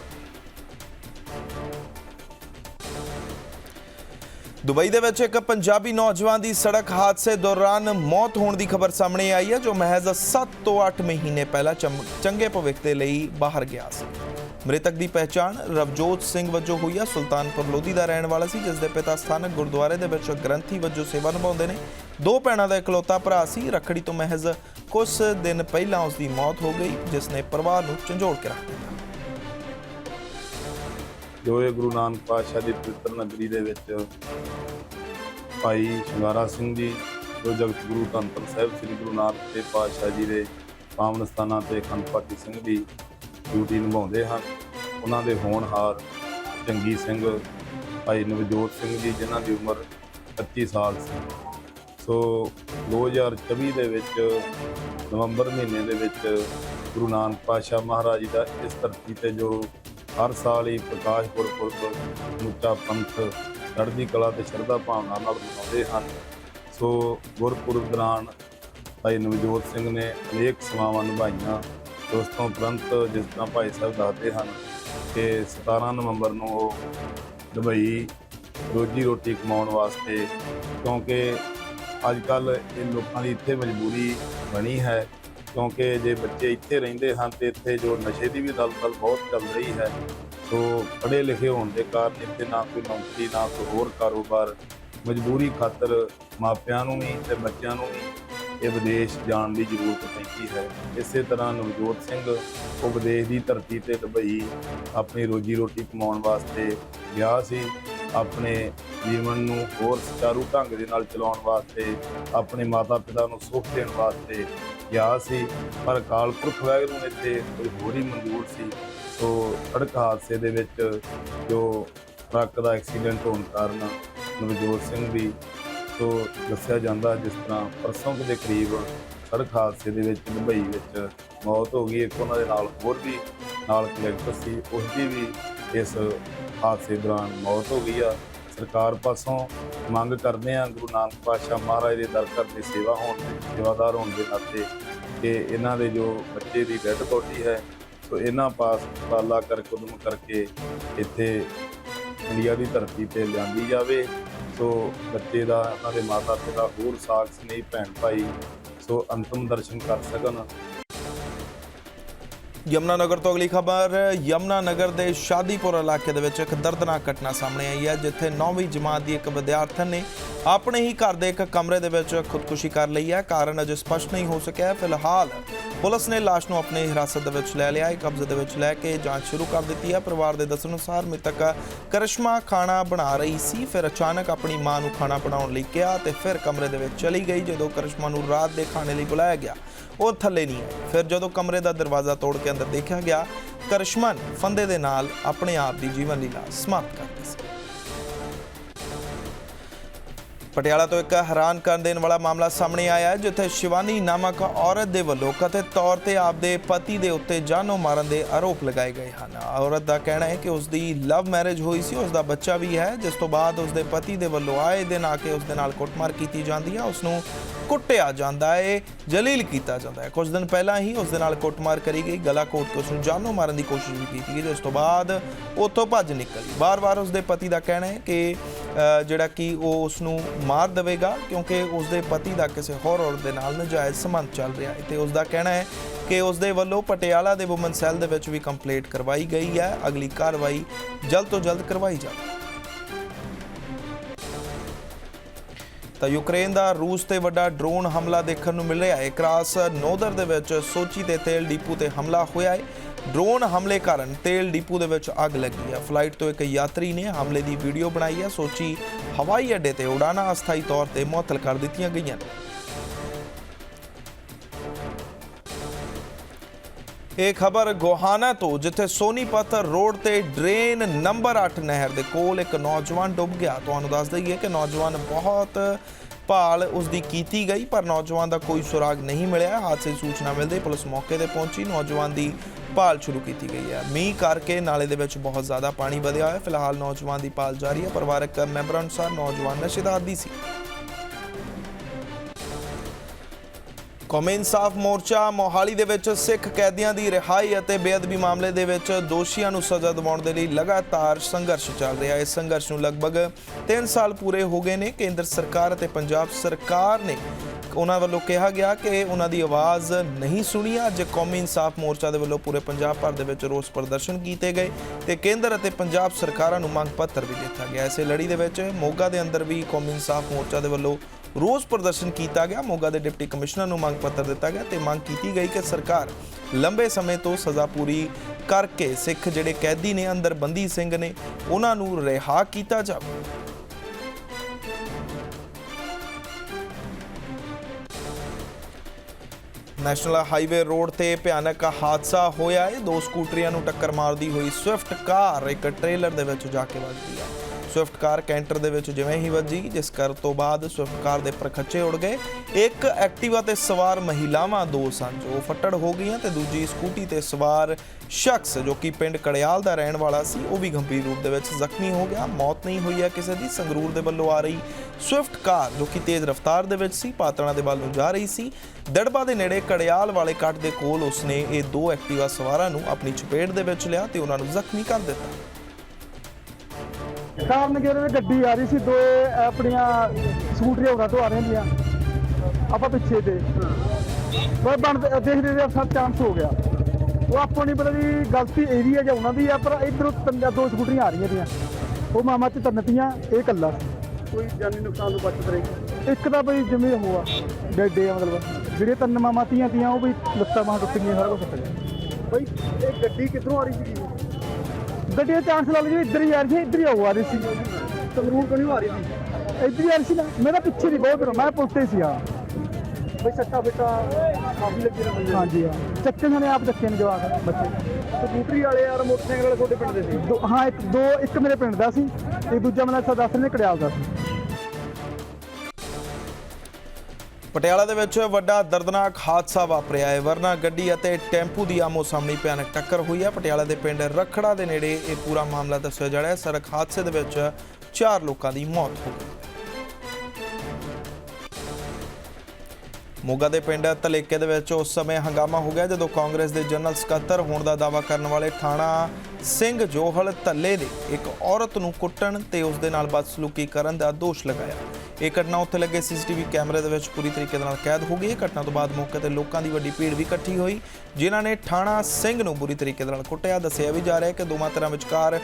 ਦੁਬਈ ਦੇ ਵਿੱਚ ਇੱਕ ਪੰਜਾਬੀ ਨੌਜਵਾਨ ਦੀ ਸੜਕ ਹਾਦਸੇ ਦੌਰਾਨ ਮੌਤ ਹੋਣ ਦੀ ਖਬਰ ਸਾਹਮਣੇ ਆਈ ਹੈ, ਜੋ ਮਹਿਜ਼ 7 ਤੋਂ 8 ਮਹੀਨੇ ਪਹਿਲਾਂ ਚੰਮ- ਚੰਗੇ ਭਵਿੱਖ ਦੇ ਲਈ ਬਾਹਰ ਗਿਆ ਸੀ। ਮ੍ਰਿਤਕ ਦੀ ਪਹਿਚਾਣ ਰਵਜੋਤ ਸਿੰਘ ਵਜੋਂ ਹੋਈ ਹੈ ਸੁਲਤਾਨਪੁਰ ਲੋਧੀ ਦਾ ਰਹਿਣ ਵਾਲਾ ਸੀ ਜਿਸ ਦੇ ਪਿਤਾ ਸਥਾਨਕ ਗੁਰਦੁਆਰੇ ਦੇ ਵਿੱਚ ਗ੍ਰੰਥੀ ਵਜੋਂ ਸੇਵਾ ਨਿਭਾਉਂਦੇ ਨੇ। ਦੋ ਭੈਣਾਂ ਦਾ ਇਕਲੌਤਾ ਭਰਾ ਸੀ। ਰੱਖੜੀ ਤੋਂ ਮਹਿਜ਼ ਕੁਝ ਦਿਨ ਪਹਿਲਾਂ ਉਸ ਦੀ ਮੌਤ ਹੋ ਗਈ ਜਿਸ ਨੇ ਪਰਿਵਾਰ ਨੂੰ ਝੰਜੋੜ ਕੇ ਰੱਖ ਦਿੱਤਾ। ਜੋ ਇਹ ਗੁਰੂ ਨਾਨਕ ਪਾਤਸ਼ਾਹ ਦੀ ਪਵਿੱਤਰ ਨਗਰੀ ਦੇ ਵਿੱਚ ਭਾਈ ਸ਼ਿੰਗਾਰਾ ਸਿੰਘ ਜੀ, ਜੋ ਜਗਤ ਗੁਰੂ ਧੰਨ ਧੰਨ ਸਾਹਿਬ ਸ੍ਰੀ ਗੁਰੂ ਨਾਨਕ ਦੇਵ ਪਾਤਸ਼ਾਹ ਜੀ ਦੇ ਪਾਵਨ ਸਥਾਨਾਂ ਤੇ ਖੰਡਪਾਤੀ ਸਿੰਘ ਦੀ ਡਿਊਟੀ ਨਿਭਾਉਂਦੇ ਹਨ, ਉਹਨਾਂ ਦੇ ਹੋਣਹਾਰ ਚੰਗੀ ਸਿੰਘ, ਭਾਈ ਨਵਜੋਤ ਸਿੰਘ ਜੀ, ਜਿਨ੍ਹਾਂ ਦੀ ਉਮਰ 25 ਸਾਲ ਸੀ। ਸੋ 2024 ਦੇ ਵਿੱਚ ਨਵੰਬਰ ਮਹੀਨੇ ਦੇ ਵਿੱਚ ਗੁਰੂ ਨਾਨਕ ਪਾਤਸ਼ਾਹ ਮਹਾਰਾਜ ਜੀ ਦਾ ਇਸ ਧਰਤੀ ਤੇ ਜੋ ਹਰ ਸਾਲ ਹੀ ਪ੍ਰਕਾਸ਼ ਪੁਰਬ ਸਮੁੱਚਾ ਪੰਥ ਚੜ੍ਹਦੀ ਕਲਾ ਤੇ ਸ਼ਰਧਾ ਭਾਵਨਾ ਨਾਲ ਮਨਾਉਂਦੇ ਹਨ। ਸੋ ਗੁਰਪੁਰਬ ਦੌਰਾਨ ਭਾਈ ਨਵਜੋਤ ਸਿੰਘ ਨੇ ਅਨੇਕ ਸੇਵਾਵਾਂ ਨਿਭਾਈਆਂ। ਉਸ ਤੋਂ ਉਪਰੰਤ ਜਿਸ ਤਰ੍ਹਾਂ ਭਾਈ ਸਾਹਿਬ ਦੱਸਦੇ ਹਨ ਕਿ 17 ਨਵੰਬਰ ਨੂੰ ਉਹ ਦੁਬਈ ਰੋਜੀ ਰੋਟੀ ਕਮਾਉਣ ਵਾਸਤੇ ਕਿਉਂਕਿ ਅੱਜ ਕੱਲ ਇਹ ਲੋਕਾਂ ਦੀ ਇੱਥੇ ਮਜਬੂਰੀ ਬਣੀ ਹੈ ਕਿਉਂਕਿ ਜੇ ਬੱਚੇ ਇੱਥੇ ਰਹਿੰਦੇ ਹਨ ਤੇ ਇੱਥੇ ਜੋ ਨਸ਼ੇ ਦੀ ਵੀ ਦਲਦਲ ਬਹੁਤ ਚੱਲ ਰਹੀ ਹੈ, ਸੋ ਪੜ੍ਹੇ ਲਿਖੇ ਹੋਣ ਦੇ ਕਾਰਨ ਇੱਥੇ ਨਾ ਕੋਈ ਨੌਕਰੀ, ਨਾ ਕੋਈ ਹੋਰ ਕਾਰੋਬਾਰ, ਮਜਬੂਰੀ ਖਾਤਰ ਮਾਪਿਆਂ ਨੂੰ ਵੀ ਤੇ ਬੱਚਿਆਂ ਨੂੰ ਵੀ ਇਹ ਵਿਦੇਸ਼ ਜਾਣ ਦੀ ਜ਼ਰੂਰਤ ਪੈਂਦੀ ਹੈ। ਇਸੇ ਤਰ੍ਹਾਂ ਨਵਜੋਤ ਸਿੰਘ ਉਹ ਵਿਦੇਸ਼ ਦੀ ਧਰਤੀ ਤੇ ਦੁਬਈ ਆਪਣੀ ਰੋਜੀ ਰੋਟੀ ਕਮਾਉਣ ਵਾਸਤੇ ਗਿਆ ਸੀ। ਆਪਣੇ ਜੀਵਨ ਨੂੰ ਹੋਰ ਸੁਚਾਰੂ ਢੰਗ ਦੇ ਨਾਲ ਚਲਾਉਣ ਵਾਸਤੇ, ਆਪਣੇ ਮਾਤਾ ਪਿਤਾ ਨੂੰ ਸੁੱਖ ਦੇਣ ਵਾਸਤੇ ਗਿਆ ਸੀ। ਪਰ ਅਕਾਲ ਪੁਰਖ ਵਾਹਿਗੁਰੂ ਨੇ ਤੇ ਕੋਈ ਹੋਰ ਹੀ ਮਨਜ਼ੂਰ ਸੀ। ਸੋ ਸੜਕ ਹਾਦਸੇ ਦੇ ਵਿੱਚ ਜੋ ਟਰੱਕ ਦਾ ਐਕਸੀਡੈਂਟ ਹੋਣ ਕਾਰਨ ਨਵਜੋਤ ਸਿੰਘ ਦੀ ਸੋ ਦੱਸਿਆ ਜਾਂਦਾ ਜਿਸ ਤਰ੍ਹਾਂ ਪਰਸੋਂ ਦੇ ਕਰੀਬ ਸੜਕ ਹਾਦਸੇ ਦੇ ਵਿੱਚ ਦੁਬਈ ਵਿੱਚ ਮੌਤ ਹੋ ਗਈ। ਇੱਕ ਉਹਨਾਂ ਦੇ ਨਾਲ ਹੋਰ ਵੀ ਨਾਲ ਕਲੈਕਟਰ ਸੀ। ਉਸ ਦੀ ਵੀ ਇਸ ਹਾਦਸੇ ਦੌਰਾਨ ਮੌਤ ਹੋ ਗਈ ਆ। ਸਰਕਾਰ ਪਾਸੋਂ ਮੰਗ ਕਰਦੇ ਆ ਗੁਰੂ ਨਾਨਕ ਪਾਤਸ਼ਾਹ ਮਹਾਰਾਜ ਦੇ ਦਰ ਘਰ ਦੀ ਸੇਵਾ ਹੋਣ ਦੇ ਸੇਵਾਦਾਰ ਹੋਣ ਦੇ ਨਾਤੇ ਕਿ ਇਹਨਾਂ ਦੇ ਜੋ ਬੱਚੇ ਦੀ ਡੈਡ ਬੋਡੀ ਹੈ, ਸੋ ਇਹਨਾਂ ਪਾਸ ਪਾਲਾ ਕਰ, ਕਦਮ ਕਰਕੇ ਇੱਥੇ ਇੰਡੀਆ ਦੀ ਧਰਤੀ ਤੇ ਲਿਆਂਦੀ ਜਾਵੇ। ਸੋ ਬੱਚੇ ਦਾ ਉਹਨਾਂ ਦੇ ਮਾਤਾ ਪਿਤਾ ਹੋਰ ਸਾਖ ਸਨੇਹ ਭੈਣ ਭਾਈ ਸੋ ਅੰਤਮ ਦਰਸ਼ਨ ਕਰ ਸਕਣ। ਯਮਨਾਨਗਰ ਤੋਂ ਅਗਲੀ ਖਬਰ, ਯਮਨਾਨਗਰ ਦੇ ਸ਼ਾਦੀਪੁਰ ਇਲਾਕੇ ਦੇ ਵਿੱਚ ਇੱਕ ਦਰਦਨਾਕ ਘਟਨਾ ਸਾਹਮਣੇ ਆਈ ਹੈ, ਜਿੱਥੇ 9ਵੀਂ ਜਮਾਤ ਦੀ ਇੱਕ ਵਿਦਿਆਰਥਣ ਨੇ ਆਪਣੇ ਹੀ ਘਰ ਦੇ ਇੱਕ ਕਮਰੇ ਦੇ ਵਿੱਚ ਖੁਦਕੁਸ਼ੀ ਕਰ ਲਈ ਹੈ। ਕਾਰਨ ਅਜੇ ਸਪਸ਼ਟ ਨਹੀਂ ਹੋ ਸਕਿਆ। ਹੈ। ਫਿਲਹਾਲ ਪੁਲਿਸ ਨੇ ਲਾਸ਼ ਨੂੰ ਆਪਣੇ ਹਿਰਾਸਤ ਦੇ ਵਿੱਚ ਲੈ ਲਿਆ ਹੈ। ਕਬਜ਼ੇ ਦੇ ਵਿੱਚ ਲੈ ਕੇ ਜਾਂਚ ਸ਼ੁਰੂ ਕਰ ਦਿੱਤੀ ਹੈ। ਪਰਿਵਾਰ ਦੇ ਦੱਸਣ ਅਨੁਸਾਰ ਮ੍ਰਿਤਕ ਕਰਿਸ਼ਮਾ ਖਾਣਾ ਬਣਾ ਰਹੀ ਸੀ। ਫਿਰ ਅਚਾਨਕ ਆਪਣੀ ਮਾਂ ਨੂੰ ਖਾਣਾ ਬਣਾਉਣ ਲਈ ਕਿਹਾ ਤੇ ਫਿਰ ਕਮਰੇ ਦੇ ਵਿੱਚ ਚਲੀ ਗਈ, ਜਦੋਂ ਕਰਿਸ਼ਮਾ ਨੂੰ ਰਾਤ ਦੇ ਖਾਣੇ ਲਈ ਬੁਲਾਇਆ ਗਿਆ। ਉਹ ਥੱਲੇ ਨਹੀਂ ਆਈ ਫਿਰ ਜਦੋਂ ਕਮਰੇ ਦਾ ਦਰਵਾਜ਼ਾ ਤੋੜ ਕੇ ਅੰਦਰ ਦੇਖਿਆ ਗਿਆ, ਕਰਿਸ਼ਮਾ ਨੇ ਫੰਦੇ ਦੇ ਨਾਲ ਆਪਣੇ ਆਪ ਦੀ ਜੀਵਨ ਲੀਲਾ ਸਮਾਪਤ ਕਰ ਦਿੱਤੀ ਪਟਿਆਲਾ ਤੋਂ ਇੱਕ ਹੈਰਾਨ ਕਰਨ ਦੇਣ ਵਾਲਾ ਮਾਮਲਾ ਸਾਹਮਣੇ ਆਇਆ ਹੈ, ਜਿੱਥੇ ਸ਼ਿਵਾਨੀ ਨਾਮਕ ਔਰਤ ਦੇ ਵੱਲੋਂ ਕਥਿਤ ਤੌਰ ਤੇ ਆਪਦੇ ਪਤੀ ਦੇ ਉੱਤੇ ਜਾਨੋਂ ਮਾਰਨ ਦੇ ਆਰੋਪ ਲਗਾਏ ਗਏ ਹਨ। ਔਰਤ ਦਾ ਕਹਿਣਾ ਹੈ ਕਿ ਉਸ ਦੀ ਲਵ ਮੈਰਿਜ ਹੋਈ ਸੀ ਉਸ ਦਾ ਬੱਚਾ ਵੀ ਹੈ, ਜਿਸ ਤੋਂ ਬਾਅਦ ਉਸ ਦੇ ਪਤੀ ਦੇ ਵੱਲੋਂ ਆਏ ਦਿਨ ਆ ਕੇ ਉਸ ਦੇ ਨਾਲ ਕੁੱਟਮਾਰ ਕੀਤੀ ਜਾਂਦੀ ਹੈ। ਉਸ ਨੂੰ ਕੁੱਟਿਆ ਜਾਂਦਾ ਹੈ ਜਲੀਲ ਕੀਤਾ ਜਾਂਦਾ ਹੈ ਕੁਝ ਦਿਨ ਪਹਿਲਾਂ ਹੀ ਉਸ ਦੇ ਨਾਲ ਕੁੱਟਮਾਰ ਕਰੀ ਗਈ। ਗਲਾ ਘੋਟ ਕੇ ਉਸ ਨੂੰ ਜਾਨੋਂ ਮਾਰਨ ਦੀ ਕੋਸ਼ਿਸ਼ ਵੀ ਕੀਤੀ ਗਈ ਜਿਸ ਤੋਂ ਬਾਅਦ ਉੱਥੋਂ ਭੱਜ ਨਿਕਲੀ ਬਾਰ-ਬਾਰ ਉਸ ਦੇ ਪਤੀ ਦਾ ਕਹਿਣਾ ਹੈ ਕਿ ਜਿਹੜਾ ਕਿ ਉਹ ਉਸ ਨੂੰ ਮਾਰ ਦੇਵੇਗਾ ਕਿਉਂਕਿ ਉਸ ਦੇ ਪਤੀ ਦਾ ਕਿਸੇ ਹੋਰ ਔਰਤ ਦੇ ਨਾਲ ਨਜਾਇਜ਼ ਸੰਬੰਧ ਚੱਲ ਰਿਹਾ ਹੈ ਤੇ ਉਸ ਦਾ ਕਹਿਣਾ ਹੈ ਕਿ ਉਸ ਦੇ ਵੱਲੋਂ ਪਟਿਆਲਾ ਦੇ ਔਮਨ ਸੈੱਲ ਦੇ ਵਿੱਚ ਵੀ ਕੰਪਲੇਂਟ ਕਰਵਾਈ ਗਈ ਹੈ। ਅਗਲੀ ਕਾਰਵਾਈ ਜਲਦ ਤੋਂ ਜਲਦ ਕਰਵਾਈ ਜਾਵੇ ਤਾਂ ਯੂਕਰੇਨ ਦਾ ਰੂਸ ਤੇ ਵੱਡਾ ਡਰੋਨ ਹਮਲਾ ਦੇਖਣ ਨੂੰ ਮਿਲ ਰਿਹਾ ਹੈ। ਕ੍ਰਾਸ ਨੋਦਰ ਦੇ ਵਿੱਚ ਸੋਚੀ ਤੇ ਤੇਲ ਡਿਪੂ ਤੇ ਹਮਲਾ ਹੋਇਆ ਹੈ। ਡਰੋਨ ਹਮਲੇ ਕਾਰਨ ਤੇਲ ਡਿਪੂ ਦੇ ਵਿੱਚ ਅੱਗ ਲੱਗੀ ਹੈ। ਫਲਾਈਟ ਤੋਂ ਇੱਕ ਯਾਤਰੀ ਨੇ ਹਮਲੇ ਦੀ ਵੀਡੀਓ ਬਣਾਈ ਹੈ। ਸੋਚੀ ਹਵਾਈ ਅੱਡੇ ਤੇ ਉਡਾਨਾਂ ਅਸਥਾਈ ਤੌਰ ਤੇ ਮੁਅੱਤਲ ਕਰ ਦਿੱਤੀਆਂ ਗਈਆਂ। ਇਹ ਖਬਰ ਗੋਹਾਨਾ ਤੋਂ, ਜਿੱਥੇ ਸੋਨੀਪਤ ਰੋਡ ਤੇ ਡਰੇਨ ਨੰਬਰ 8 ਨਹਿਰ ਦੇ ਕੋਲ ਇੱਕ ਨੌਜਵਾਨ ਡੁੱਬ ਗਿਆ। ਤੁਹਾਨੂੰ ਦੱਸ ਦਈਏ ਕਿ ਨੌਜਵਾਨ ਬਹੁਤ ਭਾਲ ਉਸ ਦੀ ਕੀਤੀ ਗਈ, ਪਰ ਨੌਜਵਾਨ ਦਾ ਕੋਈ ਸੁਰਾਗ ਨਹੀਂ ਮਿਲਿਆ। ਹਾਦਸੇ ਦੀ ਸੂਚਨਾ ਮਿਲਦੇ ਪੁਲਿਸ ਮੌਕੇ ਤੇ ਪਹੁੰਚੀ। ਨੌਜਵਾਨ ਦੀ ਭਾਲ ਸ਼ੁਰੂ ਕੀਤੀ ਗਈ ਹੈ। ਮੀਂਹ ਕਰਕੇ ਨਾਲੇ ਦੇ ਵਿੱਚ ਬਹੁਤ ਜ਼ਿਆਦਾ ਪਾਣੀ ਵਧਿਆ ਹੋਇਆ। ਫਿਲਹਾਲ ਨੌਜਵਾਨ ਦੀ ਭਾਲ ਜਾਰੀ ਹੈ। ਪਰਿਵਾਰਕ ਮੈਂਬਰਾਂ ਅਨੁਸਾਰ ਨੌਜਵਾਨ ਨਸ਼ੇ ਦਾ ਆਦੀ ਸੀ। ਕੌਮੀ ਇਨਸਾਫ ਮੋਰਚਾ ਮੋਹਾਲੀ ਦੇ ਵਿੱਚ ਸਿੱਖ ਕੈਦੀਆਂ ਦੀ ਰਿਹਾਈ ਅਤੇ ਬੇਅਦਬੀ ਮਾਮਲੇ ਦੇ ਵਿੱਚ ਦੋਸ਼ੀਆਂ ਨੂੰ ਸਜ਼ਾ ਦਿਵਾਉਣ ਦੇ ਲਈ ਲਗਾਤਾਰ ਸੰਘਰਸ਼ ਚੱਲ ਰਿਹਾ ਹੈ। ਇਸ ਸੰਘਰਸ਼ ਨੂੰ ਲਗਭਗ 3 ਸਾਲ ਪੂਰੇ ਹੋ ਗਏ ਨੇ। ਕੇਂਦਰ ਸਰਕਾਰ ਅਤੇ ਪੰਜਾਬ ਸਰਕਾਰ ਨੇ ਉਹਨਾਂ ਵੱਲੋਂ ਕਿਹਾ ਗਿਆ ਕਿ ਉਹਨਾਂ ਦੀ ਆਵਾਜ਼ ਨਹੀਂ ਸੁਣੀ। ਅੱਜ ਕੌਮੀ ਇਨਸਾਫ ਮੋਰਚਾ ਦੇ ਵੱਲੋਂ ਪੂਰੇ ਪੰਜਾਬ ਭਰ ਦੇ ਵਿੱਚ ਰੋਸ ਪ੍ਰਦਰਸ਼ਨ ਕੀਤੇ ਗਏ ਤੇ ਕੇਂਦਰ ਅਤੇ ਪੰਜਾਬ ਸਰਕਾਰਾਂ ਨੂੰ ਮੰਗ ਪੱਤਰ ਵੀ ਦਿੱਤਾ ਗਿਆ। ਇਸੇ ਲੜੀ ਦੇ ਵਿੱਚ ਮੋਗਾ ਦੇ ਅੰਦਰ ਵੀ ਕੌਮੀ ਇਨਸਾਫ ਮੋਰਚਾ ਦੇ ਵੱਲੋਂ ਰੋਸ ਪ੍ਰਦਰਸ਼ਨ ਕੀਤਾ ਗਿਆ। ਮੋਗਾ ਦੇ ਡਿਪਟੀ ਕਮਿਸ਼ਨਰ ਨੂੰ ਮੰਗ ਪੱਤਰ ਦਿੱਤਾ ਗਿਆ ਤੇ ਮੰਗ ਕੀਤੀ ਗਈ ਕਿ ਸਰਕਾਰ ਲੰਬੇ ਸਮੇਂ ਤੋਂ ਸਜ਼ਾ ਪੂਰੀ ਕਰਕੇ ਸਿੱਖ ਜਿਹੜੇ ਕੈਦੀ ਨੇ ਅੰਦਰ ਬੰਦੀ ਸਿੰਘ ਨੇ, ਉਹਨਾਂ ਨੂੰ ਰਿਹਾ ਕੀਤਾ ਜਾਵੇ। ਨੈਸ਼ਨਲ ਹਾਈਵੇ ਰੋਡ ਤੇ ਭਿਆਨਕ ਹਾਦਸਾ ਹੋਇਆ। ਹੈ ਦੋ ਸਕੂਟਰੀਆਂ ਨੂੰ ਟੱਕਰ ਮਾਰਦੀ ਹੋਈ ਸਵਿਫਟ ਕਾਰ ਇੱਕ ਟ੍ਰੇਲਰ ਦੇ ਵਿੱਚ ਜਾ ਕੇ ਵੱਜਦੀ ਹੈ। ਸਵਿਫਟ ਕਾਰ ਕੈਂਟਰ ਦੇ ਵਿੱਚ ਜਿਵੇਂ ਹੀ ਵੱਜੀ, ਜਿਸ ਕਰ ਤੋਂ ਬਾਅਦ ਸਵਿਫਟ ਕਾਰ ਦੇ ਪਰਖੱਚੇ ਉੜ ਗਏ। ਇੱਕ ਐਕਟਿਵਾ ਤੇ ਸਵਾਰ ਮਹਿਲਾਵਾਂ ਦੋ ਸਨ, ਜੋ ਫੱਟੜ ਹੋ ਗਈਆਂ ਤੇ ਦੂਜੀ ਸਕੂਟੀ ਤੇ ਸਵਾਰ ਸ਼ਖਸ, ਜੋ ਕਿ ਪਿੰਡ ਕੜਿਆਲ ਦਾ ਰਹਿਣ ਵਾਲਾ ਸੀ, ਉਹ ਵੀ ਗੰਭੀਰ ਰੂਪ ਦੇ ਵਿੱਚ ਜ਼ਖਮੀ ਹੋ ਗਿਆ। ਮੌਤ ਨਹੀਂ ਹੋਈ ਹੈ ਕਿਸੇ ਦੀ। ਸੰਗਰੂਰ ਦੇ ਵੱਲੋਂ ਆ ਰਹੀ ਸਵਿਫਟ ਕਾਰ, ਜੋ ਕਿ ਤੇਜ਼ ਰਫ਼ਤਾਰ ਦੇ ਵਿੱਚ ਸੀ ਪਾਤਣਾ ਦੇ ਵੱਲ ਨੂੰ ਜਾ ਰਹੀ ਸੀ। ਦੜਬਾ ਦੇ ਨੇੜੇ ਕੜਿਆਲ ਵਾਲੇ ਕੱਟ ਦੇ ਕੋਲ ਉਸਨੇ ਇਹ ਦੋ ਐਕਟਿਵਾ ਸਵਾਰਾਂ ਨੂੰ ਆਪਣੀ ਚਪੇਟ ਦੇ ਵਿੱਚ ਲਿਆ ਤੇ ਉਹਨਾਂ ਨੂੰ ਜ਼ਖਮੀ ਕਰ ਦਿੱਤਾ। ਕਾਰਨ ਕਿ ਇਹਦੇ ਗੱਡੀ ਆ ਰਹੀ ਸੀ ਦੋ ਆਪਣੀਆਂ ਸਕੂਟਰੀਆਂ ਉਹਨਾਂ ਤੋਂ ਆ ਰਹੀਆਂ ਆਪਾਂ ਪਿੱਛੇ ਤੇ। ਪਰ ਬਣ ਦੇਖਦੇ ਦੇ ਸਭ ਚਾਂਸ ਹੋ ਗਿਆ। ਉਹ ਆਪਾਂ ਨਹੀਂ ਪਤਾ ਵੀ ਗਲਤੀ ਇਹਦੀ ਹੈ ਜਾਂ ਉਹਨਾਂ ਦੀ ਆ ਪਰ ਇਧਰੋਂ ਤਿੰਨ ਦੋ ਸਕੂਟਰੀਆਂ ਆ ਰਹੀਆਂ ਦੀਆਂ ਉਹ ਮਾਮਾ ਚ ਤੰਨਤੀਆਂ ਇਹ ਕੱਲਾ ਕੋਈ ਜਾਨੀ ਨੁਕਸਾਨ ਤੋਂ ਬਚਤ ਰਹੀ ਇੱਕ ਤਾਂ ਬਈ ਜਿਵੇਂ ਹੋਆ ਡੈਡੇ ਆ ਮਤਲਬ। ਜਿਹੜੇ ਤਿੰਨ ਮਾਮਾ ਤੀਆਂ ਤੀਆਂ ਉਹ ਵੀ ਲੱਤਾਂ ਬਾਹਾਂ ਟੁੱਟ ਗਈਆਂ ਸਾਰਾ ਕੁਝ ਟੁੱਟ ਗਿਆ। ਬਈ ਇਹ ਗੱਡੀ ਕਿੱਧਰੋਂ ਆ ਰਹੀ ਸੀ ਗੱਡੀ ਦਾ ਚਾਂਸ ਲਾ ਲਓ ਜੀ ਇੱਧਰ ਹੀ ਆ ਰਹੀ ਸੀ ਇੱਧਰ ਹੀ ਆਉ ਆ ਰਹੀ ਸੀ। ਸੰਗਰੂਰ ਨਹੀਂ ਆ ਰਹੀ ਸੀ? ਇੱਧਰ ਹੀ ਆ ਰਹੀ ਸੀ ਨਾ ਮੇਰਾ ਪਿੱਛੇ ਨਹੀਂ ਬਹੁਤ ਦੂਰ ਮੈਂ ਪੁੱਛਤੇ ਸੀ ਆ ਬਈ ਸੱਟਾ ਬੇਟਾ ਕਾਫੀ ਲੱਗੇ ਨੇ। ਹਾਂਜੀ ਹਾਂ। ਚੱਕੇ ਨੇ ਆਪ ਚੱਕੇ ਨੇ ਜਵਾਕ ਬੱਚੇ। ਸਕੂਟਰੀ ਵਾਲੇ ਯਾਰ ਮੋਟਰਸਾਈਕਲ ਵਾਲੇ ਤੁਹਾਡੇ ਪਿੰਡ ਦੇ ਸੀ? ਹਾਂ ਇੱਕ ਦੋ ਇੱਕ ਮੇਰੇ ਪਿੰਡ ਦਾ ਸੀ ਤੇ ਦੂਜਾ ਮੈਨੂੰ ਦੱਸ ਨੇ ਕੜਿਆਲ ਦਾ ਸੀ। ਪਟਿਆਲਾ ਦੇ ਵਿੱਚ ਵੱਡਾ ਦਰਦਨਾਕ ਹਾਦਸਾ ਵਾਪਰਿਆ ਹੈ। ਵਰਨਾ ਗੱਡੀ ਅਤੇ ਟੈਂਪੂ ਦੀ ਆਮੋ ਸਾਹਮਣੀ ਭਿਆਨਕ ਟੱਕਰ ਹੋਈ ਹੈ। ਪਟਿਆਲਾ ਦੇ ਪਿੰਡ ਰਖੜਾ ਦੇ ਨੇੜੇ ਇਹ ਪੂਰਾ ਮਾਮਲਾ ਦੱਸਿਆ ਜਾ ਰਿਹਾ ਹੈ। ਸੜਕ ਹਾਦਸੇ ਦੇ ਵਿੱਚ ਚਾਰ ਲੋਕਾਂ ਦੀ ਮੌਤ ਹੋ ਗਈ। ਮੋਗਾ ਦੇ ਪਿੰਡ ਤਲੇਕੇ ਦੇ ਵਿੱਚ ਉਸ ਸਮੇਂ ਹੰਗਾਮਾ ਹੋ ਗਿਆ ਜਦੋਂ ਕਾਂਗਰਸ ਦੇ ਜਨਰਲ ਸਕੱਤਰ ਹੋਣ ਦਾ ਦਾਅਵਾ ਕਰਨ ਵਾਲੇ ਥਾਣਾ ਸਿੰਘ ਜੋਹਲ ਧੱਲੇ ਨੇ ਇੱਕ ਔਰਤ ਨੂੰ ਕੁੱਟਣ ਤੇ ਉਸ ਦੇ ਨਾਲ ਬਦਸਲੂਕੀ ਕਰਨ ਦਾ ਦੋਸ਼ ਲਗਾਇਆ। ਇਹ ਘਟਨਾ ਉੱਥੇ ਲੱਗੇ ਸੀਸੀਟੀਵੀ ਕੈਮਰੇ ਦੇ ਵਿੱਚ ਪੂਰੀ ਤਰੀਕੇ ਦੇ ਨਾਲ ਕੈਦ ਹੋ ਗਈ। ਇਹ ਘਟਨਾ ਤੋਂ ਬਾਅਦ ਮੌਕੇ ਤੇ ਲੋਕਾਂ ਦੀ ਵੱਡੀ ਭੀੜ ਵੀ ਇਕੱਠੀ ਹੋਈ, ਜਿਨ੍ਹਾਂ ਨੇ ਥਾਣਾ ਸਿੰਘ ਨੂੰ ਬੁਰੀ ਤਰੀਕੇ ਦੇ ਨਾਲ ਕੁੱਟਿਆ। ਦੱਸਿਆ ਵੀ ਜਾ ਰਿਹਾ ਹੈ ਕਿ ਦੋਵਾਂ ਤਰ੍ਹਾਂ ਵਿਚਕਾਰ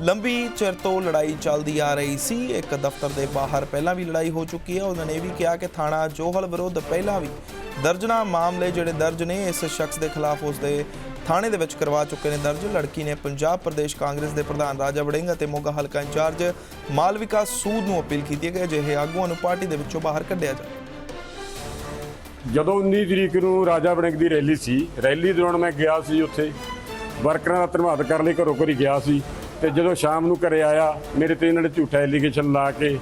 ਲੰਬੀ ਚਿਰ ਤੋਂ ਲੜਾਈ ਚੱਲਦੀ ਆ ਰਹੀ ਸੀ। ਇੱਕ ਦਫ਼ਤਰ ਦੇ ਬਾਹਰ ਪਹਿਲਾਂ ਵੀ ਲੜਾਈ ਹੋ ਚੁੱਕੀ ਹੈ। ਉਹਨਾਂ ਨੇ ਇਹ ਵੀ ਕਿਹਾ ਕਿ ਥਾਣਾ ਜੋਹਲ ਵਿਰੁੱਧ ਪਹਿਲਾਂ ਵੀ ਦਰਜਨਾ ਮਾਮਲੇ ਜਿਹੜੇ ਦਰਜ ਨੇ, ਇਸ ਸ਼ਖਸ ਦੇ ਖਿਲਾਫ ਉਸ ਦੇ ਥਾਣੇ ਦੇ ਵਿੱਚ ਕਰਵਾ ਚੁੱਕੇ ਨੇ ਦਰਜ। ਲੜਕੀ ਨੇ ਪੰਜਾਬ ਪ੍ਰਦੇਸ਼ ਕਾਂਗਰਸ ਦੇ ਪ੍ਰਧਾਨ ਰਾਜਾ ਵੜਿੰਗ ਅਤੇ ਮੋਗਾ ਹਲਕਾ ਇੰਚਾਰਜ ਮਾਲ ਵਿਕਾਸ ਸੂਦ ਨੂੰ ਅਪੀਲ ਕੀਤੀ ਹੈ ਕਿ ਅਜਿਹੇ ਆਗੂਆਂ ਨੂੰ ਪਾਰਟੀ ਦੇ ਵਿੱਚੋਂ ਬਾਹਰ ਕੱਢਿਆ ਜਾਵੇ। ਜਦੋਂ 19 ਤਰੀਕ ਨੂੰ ਰਾਜਾ ਵੜਿੰਗ ਦੀ ਰੈਲੀ ਸੀ, ਰੈਲੀ ਦੌਰਾਨ ਮੈਂ ਗਿਆ ਸੀ ਉੱਥੇ। ਵਰਕਰਾਂ ਦਾ ਧੰਨਵਾਦ ਕਰਨ ਲਈ ਘਰੋਂ ਘਰੀ ਗਿਆ ਸੀ ਤੇ ਜਦੋਂ ਸ਼ਾਮ ਨੂੰ ਘਰੇ ਆਇਆ, ਮੇਰੇ ਤੇ ਇਹਨਾਂ ਨੇ ਝੂਠਾ ਐਲੀਗੇਸ਼ਨ ਲਾ ਕੇ,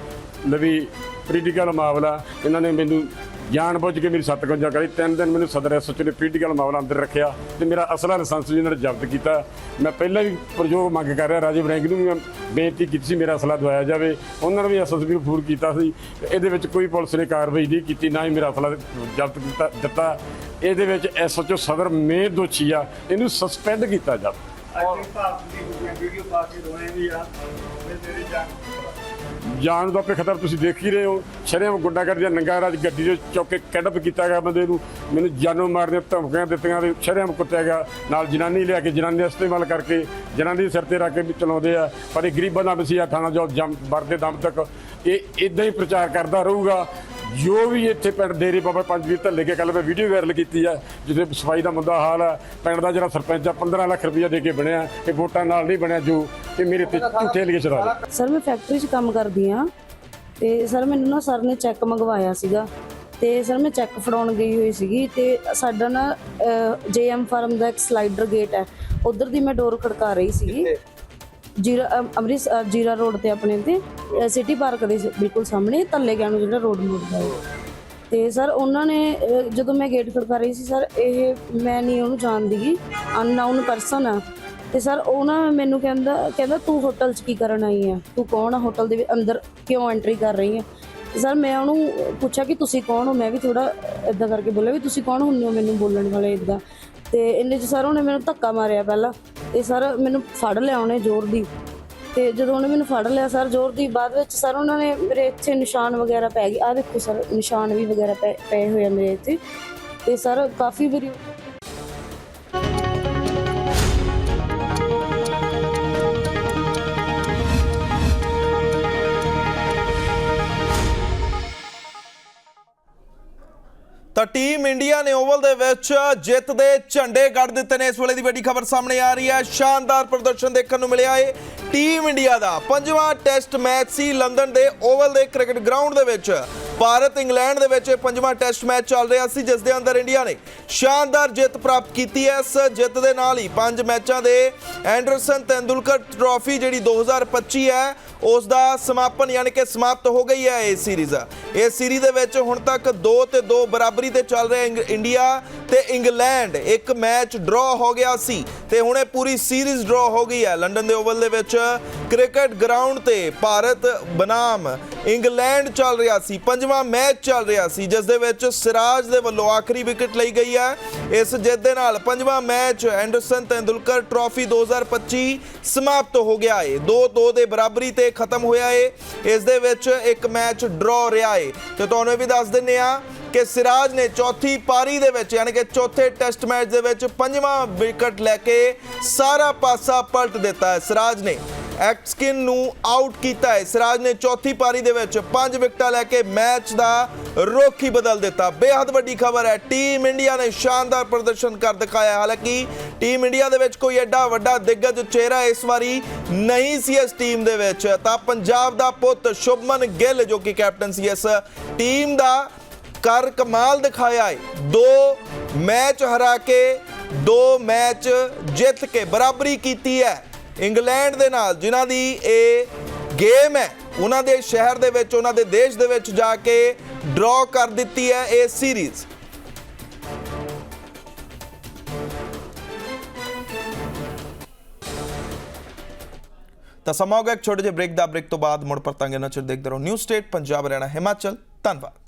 ਲਵੀ ਪੋਲੀਟੀਕਲ ਮਾਮਲਾ, ਇਹਨਾਂ ਨੇ ਮੈਨੂੰ ਜਾਣ ਬੁੱਝ ਕੇ ਮੇਰੀ ਸੱਤ ਗੰਜਾ ਕਰੀ। ਤਿੰਨ ਦਿਨ ਮੈਨੂੰ ਸਦਰ ਐਸਓਚ ਨੇ ਪੋਲੀਟੀਕਲ ਮਾਮਲਾ ਅੰਦਰ ਰੱਖਿਆ ਤੇ ਮੇਰਾ ਅਸਲਾ ਲਾਇਸੈਂਸ ਵੀ ਇਹਨਾਂ ਨੇ ਜ਼ਬਤ ਕੀਤਾ। ਮੈਂ ਪਹਿਲਾਂ ਵੀ ਪ੍ਰਯੋਗ ਮੰਗ ਕਰ ਰਿਹਾ, ਰਾਜੀਵ ਰੈਂਕ ਨੂੰ ਵੀ ਮੈਂ ਬੇਨਤੀ ਕੀਤੀ ਸੀ ਮੇਰਾ ਅਸਲਾ ਦਵਾਇਆ ਜਾਵੇ। ਉਹਨਾਂ ਨੇ ਵੀ ਐਸਐਸਬੀ ਨੂੰ ਫੋਨ ਕੀਤਾ ਸੀ। ਇਹਦੇ ਵਿੱਚ ਕੋਈ ਪੁਲਿਸ ਨੇ ਕਾਰਵਾਈ ਨਹੀਂ ਕੀਤੀ, ਨਾ ਹੀ ਮੇਰਾ ਅਸਲਾ ਜ਼ਬਤ ਕੀਤਾ, ਦਿੱਤਾ। ਇਹਦੇ ਵਿੱਚ ਐਸਓਚ ਸਦਰ ਮੇਨ ਦੋਸ਼ੀ ਆ, ਇਹਨੂੰ ਸਸਪੈਂਡ ਕੀਤਾ ਜਾਵੇ। ਜਾਨ ਜਾਨ ਦਾ ਖਤਰਾ ਤੁਸੀਂ ਦੇਖ ਹੀ ਰਹੇ ਹੋ। ਸ਼ਰੇਆਮ ਗੁੰਡਾਗਰਦੀ ਦਾ ਨੰਗਾ ਰਾਜ ਗੱਡੀ ਦੇ ਚੌਕ ਕੇ ਕੈਡਪ ਕੀਤਾ ਗਿਆ ਬੰਦੇ ਨੂੰ। ਮੈਨੂੰ ਜਾਨੋਂ ਮਾਰਨ ਦੀਆਂ ਧਮਕੀਆਂ ਦਿੱਤੀਆਂ ਤੇ ਸ਼ਰੇਆਮ ਕੁੱਟਿਆ ਗਿਆ। ਨਾਲ ਜਨਾਨੀ ਲਿਆ ਕੇ ਜਨਾਨੀ ਦਾ ਇਸਤੇਮਾਲ ਕਰਕੇ ਜਨਾਨੀ ਦੇ ਸਿਰ ਤੇ ਰੱਖ ਕੇ ਚਲਾਉਂਦੇ ਆ। ਪਰ ਇਹ ਗਰੀਬਾਂ ਦਾ ਮਸੀਹਾ ਥਾਣਾ ਜੋ ਜਮ ਵਰਦੇ ਦਮ ਤੱਕ ਇਹ ਇਦਾਂ ਹੀ ਪ੍ਰਚਾਰ ਕਰਦਾ ਰਹੂਗਾ। ਜੋ ਵੀ ਇੱਥੇ ਪਿੰਡ ਡੇਰੇ ਬਾਬਾ ਪੰਜਵੀਰ ਧੱਲੇ ਕੇ ਕੱਲ ਮੈਂ ਵੀਡੀਓ ਵਾਇਰਲ ਕੀਤੀ ਆ ਜਿੱਥੇ ਸਫ਼ਾਈ ਦਾ ਮੁੱਦਾ ਹਾਲ ਆ ਪਿੰਡ ਦਾ ਜਿਹੜਾ ਸਰਪੰਚ ਆ 15 ਲੱਖ ਰੁਪਇਆ ਦੇ ਕੇ ਬਣਿਆ ਇਹ ਵੋਟਾਂ ਨਾਲ ਨਹੀਂ ਬਣਿਆ ਜੋ ਇਹ ਮੇਰੇ ਤੇ ਝੂਠੇ ਆ। ਰਹੇ ਸਰ ਮੈਂ ਫੈਕਟਰੀ 'ਚ ਕੰਮ ਕਰਦੀ ਆ ਤੇ ਸਰ ਮੈਨੂੰ ਨਾ ਸਰ ਨੇ ਚੈੱਕ ਮੰਗਵਾਇਆ ਸੀਗਾ ਤੇ ਸਰ ਮੈਂ ਚੈੱਕ ਫੜਾਉਣ ਗਈ ਹੋਈ ਸੀਗੀ ਤੇ ਸਾਡਾ ਨਾ ਜੇਐਮ ਫਾਰਮ ਦਾ ਇੱਕ ਸਲਾਈਡਰ ਗੇਟ ਹੈ ਉਧਰ ਦੀ ਮੈਂ ਡੋਰ ਖੜਕਾ ਰਹੀ ਸੀਗੀ ਜੀਰਾ ਅਮ- ਅੰਮ੍ਰਿਤਸਰ ਜੀਰਾ ਰੋਡ ਤੇ ਆਪਣੇ ਤੇ ਸਿਟੀ ਪਾਰਕ ਦੇ ਸ- ਬਿਲਕੁਲ ਸਾਹਮਣੇ ਤੱਲੇ ਗਿਆ ਨੂੰ ਜਿਹੜਾ ਰੋਡ ਮੁੜਦਾ ਹੈ ਤੇ ਸਰ ਉਹਨਾਂ ਨੇ ਅਹ, ਜਦੋਂ ਮੈਂ ਗੇਟ ਖੜਕਾ ਰਹੀ ਸੀ ਸਰ ਇਹ ਮੈਂ ਨਹੀਂ ਉਹਨੂੰ ਜਾਣਦੀ ਜਾਣਦੀਗੀ ਅਨਨਾਊਨ ਪਰਸਨ ਆ। ਤੇ ਸਰ ਉਹ ਨਾ ਮੈਨੂੰ ਕਹਿੰਦਾ ਕਹਿੰਦਾ ਤੂੰ ਹੋਟਲ 'ਚ ਕੀ ਕਰਨ ਆਈ ਆ? ਤੂੰ ਕੌਣ ਆ? ਹੋਟਲ ਦੇ ਵਿੱਚ ਅੰਦਰ ਕਿਉਂ ਐਂਟਰੀ ਕਰ ਰਹੀ ਆ? ਤੇ ਸਰ ਮੈਂ ਉਹਨੂੰ ਪੁੱਛਿਆ ਕਿ ਤੁਸੀਂ ਕੌਣ ਹੋ? ਮੈਂ ਵੀ ਥੋੜਾ ਇਦਾਂ ਕਰਕੇ ਬੋਲਿਆ ਵੀ ਤੁਸੀਂ ਕੌਣ ਹੁੰਦੇ ਹੋ ਮੈਨੂੰ ਬੋਲਣ ਵਾਲੇ ਇਦਾਂ ਤੇ ਇੰਨੇ ਚ ਸਰ ਉਹਨੇ ਮੈਨੂੰ ਧੱਕਾ ਮਾਰਿਆ ਪਹਿਲਾਂ। ਤੇ ਸਰ ਮੈਨੂੰ ਫੜ ਲਿਆ ਉਹਨੇ ਜ਼ੋਰ ਦੀ। ਤੇ ਜਦੋਂ ਉਹਨੇ ਮੈਨੂੰ ਫੜ ਲਿਆ ਸਰ ਜ਼ੋਰ ਦੀ, ਬਾਅਦ ਵਿੱਚ ਸਰ ਉਹਨਾਂ ਨੇ ਮੇਰੇ ਇੱਥੇ ਨਿਸ਼ਾਨ ਵਗੈਰਾ ਪੈ ਗਏ। ਆ ਦੇਖੋ ਸਰ, ਨਿਸ਼ਾਨ ਵੀ ਵਗੈਰਾ ਪਏ ਪਏ ਹੋਏ ਆ ਮੇਰੇ ਇੱਥੇ। ਤੇ ਸਰ ਕਾਫੀ ਵਾਰੀ ਤਾਂ ਟੀਮ ਇੰਡੀਆ ਨੇ ਓਵਲ ਦੇ ਵਿੱਚ ਜਿੱਤ ਦੇ ਝੰਡੇ ਗੱਡ ਦਿੱਤੇ ਨੇ। ਇਸ ਵੇਲੇ ਦੀ ਵੱਡੀ ਖਬਰ ਸਾਹਮਣੇ ਆ ਰਹੀ ਹੈ। ਸ਼ਾਨਦਾਰ ਪ੍ਰਦਰਸ਼ਨ ਦੇਖਣ ਨੂੰ ਮਿਲਿਆ ਏ। ਟੀਮ ਇੰਡੀਆ ਦਾ ਪੰਜਵਾਂ ਟੈਸਟ ਮੈਚ ਸੀ ਲੰਡਨ ਦੇ ਓਵਲ ਦੇ ਕ੍ਰਿਕਟ ਗਰਾਊਂਡ ਦੇ ਵਿੱਚ। ਭਾਰਤ ਇੰਗਲੈਂਡ ਦੇ ਵਿੱਚ ਇਹ ਪੰਜਵਾਂ ਟੈਸਟ ਮੈਚ ਚੱਲ ਰਿਹਾ ਸੀ, ਜਿਸ ਦੇ ਅੰਦਰ ਇੰਡੀਆ ਨੇ ਸ਼ਾਨਦਾਰ ਜਿੱਤ ਪ੍ਰਾਪਤ ਕੀਤੀ ਹੈ। ਇਸ ਜਿੱਤ ਦੇ ਨਾਲ ਹੀ ਪੰਜ ਮੈਚਾਂ ਦੇ ਐਂਡਰਸਨ ਤੈਂਦੁਲਕਰ ਟਰਾਫੀ, ਜਿਹੜੀ 2025 ਹੈ ਉਸ ਦਾ ਸਮਾਪਨ ਯਾਨੀ ਕਿ ਸਮਾਪਤ ਹੋ ਗਈ ਹੈ ਇਹ ਸੀਰੀਜ਼ ਇਸ ਸੀਰੀਜ਼ ਦੇ ਵਿੱਚ ਹੁਣ ਤੱਕ 2 ਤੇ 2 ਬਰਾਬਰੀ ਤੇ ਚੱਲ ਰਿਹਾ ਇੰਗ- ਇੰਡੀਆ ਤੇ ਇੰਗਲੈਂਡ। ਇੱਕ ਮੈਚ ਡਰਾ ਹੋ ਗਿਆ ਸੀ ਤੇ ਹੁਣ ਇਹ ਪੂਰੀ ਸੀਰੀਜ਼ ਡਰਾ ਹੋ ਗਈ ਹੈ। ਲੰਡਨ ਦੇ ਓਵਲ ਦੇ ਵਿੱਚ ਕ੍ਰਿਕਟ ਗਰਾਊਂਡ ਤੇ ਭਾਰਤ ਬਨਾਮ ਇੰਗਲੈਂਡ ਚੱਲ ਰਿਹਾ ਸੀ। ਪੰਜਵਾਂ ਮੈਚ ਚੱਲ ਰਿਹਾ ਸੀ, ਜਿਸ ਦੇ ਵਿੱਚ ਸਿਰਾਜ ਦੇ ਵੱਲੋਂ ਆਖਰੀ ਵਿਕਟ ਲਈ ਗਈ ਹੈ। ਇਸ ਜਿੱਤ ਦੇ ਨਾਲ ਪੰਜਵਾਂ ਮੈਚ ਐਂਡਰਸਨ ਤੈਂਦੁਲਕਰ ਟਰਾਫੀ 2025 ਸਮਾਪਤ ਹੋ ਗਿਆ ਹੈ 2-2 ਦੇ ਬਰਾਬਰੀ ਤੇ ਖਤਮ ਹੋਇਆ ਏ। ਇਸ ਦੇ ਵਿੱਚ ਇੱਕ ਮੈਚ ਡਰਾ ਰਿਹਾ ਏ। ਤੇ ਤੁਹਾਨੂੰ ਇਹ ਵੀ ਦੱਸ ਦਿੰਨੇ ਆ ਕਿ ਸਿਰਾਜ ਨੇ ਚੌਥੀ ਪਾਰੀ ਦੇ ਵਿੱਚ, ਯਾਨੀ ਕਿ ਚੌਥੇ ਟੈਸਟ ਮੈਚ ਦੇ ਵਿੱਚ ਪੰਜਵਾਂ ਵਿਕਟ ਲੈ ਕੇ ਸਾਰਾ ਪਾਸਾ ਪਲਟ ਦਿੱਤਾ ਹੈ ਸਿਰਾਜ ਨੇ। ਐਕਸਕਿਨ ਨੂੰ ਆਊਟ ਕੀਤਾ ਹੈ। ਸਿਰਾਜ ਨੇ ਚੌਥੀ ਪਾਰੀ ਦੇ ਵਿੱਚ ਪੰਜ ਵਿਕਟਾਂ ਲੈ ਕੇ ਮੈਚ ਦਾ ਰੁਖ ਹੀ ਬਦਲ ਦਿੱਤਾ। ਬੇहद ਵੱਡੀ ਖਬਰ ਹੈ ਟੀਮ ਇੰਡੀਆ ਨੇ ਸ਼ਾਨਦਾਰ ਪ੍ਰਦਰਸ਼ਨ ਕਰ ਦਿਖਾਇਆ। ਹਾਲਾਂਕਿ ਟੀਮ ਇੰਡੀਆ ਦੇ ਵਿੱਚ ਕੋਈ ਐਡਾ ਵੱਡਾ ਦਿੱਗਜ ਚਿਹਰਾ ਇਸ ਵਾਰੀ ਨਹੀਂ ਸੀ ਇਸ ਟੀਮ ਦੇ ਵਿੱਚ। ਤਾਂ ਪੰਜਾਬ ਦਾ ਪੁੱਤ ਸ਼ੁਭਮਨ ਗਿੱਲ, ਜੋ ਕਿ ਕੈਪਟਨ ਸੀ, ਇਸ ਟੀਮ ਦਾ ਕਰ ਕਮਾਲ ਦਿਖਾਇਆ ਹੈ। ਦੋ ਮੈਚ ਹਰਾ ਕੇ, ਦੋ ਮੈਚ ਜਿੱਤ ਕੇ ਬਰਾਬਰੀ ਕੀਤੀ ਹੈ। ਇੰਗਲੈਂਡ ਦੇ ਨਾਲ, ਜਿਨ੍ਹਾਂ ਦੀ ਇਹ ਗੇਮ ਹੈ, ਉਹਨਾਂ ਦੇ ਸ਼ਹਿਰ ਦੇ ਵਿੱਚ, ਉਹਨਾਂ ਦੇ ਦੇਸ਼ ਦੇ ਵਿੱਚ ਜਾ ਕੇ ਡਰਾ ਕਰ ਦਿੱਤੀ ਹੈ ਇਹ ਸੀਰੀਜ਼। ਤਾਂ ਸਮਾਂ ਹੋ ਗਿਆ ਇੱਕ ਛੋਟੇ ਜਿਹੇ ਬ੍ਰੇਕ ਦਾ ਬ੍ਰੇਕ ਤੋਂ ਬਾਅਦ ਮੁੜ ਪਰਤਾਂਗੇ ਨਚਰ ਦੇਖਦੇ ਰਹੋ। ਨਿਊ ਸਟੇਟ ਪੰਜਾਬ, ਹਰਿਆਣਾ, ਹਿਮਾਚਲ, ਧੰਨਵਾਦ।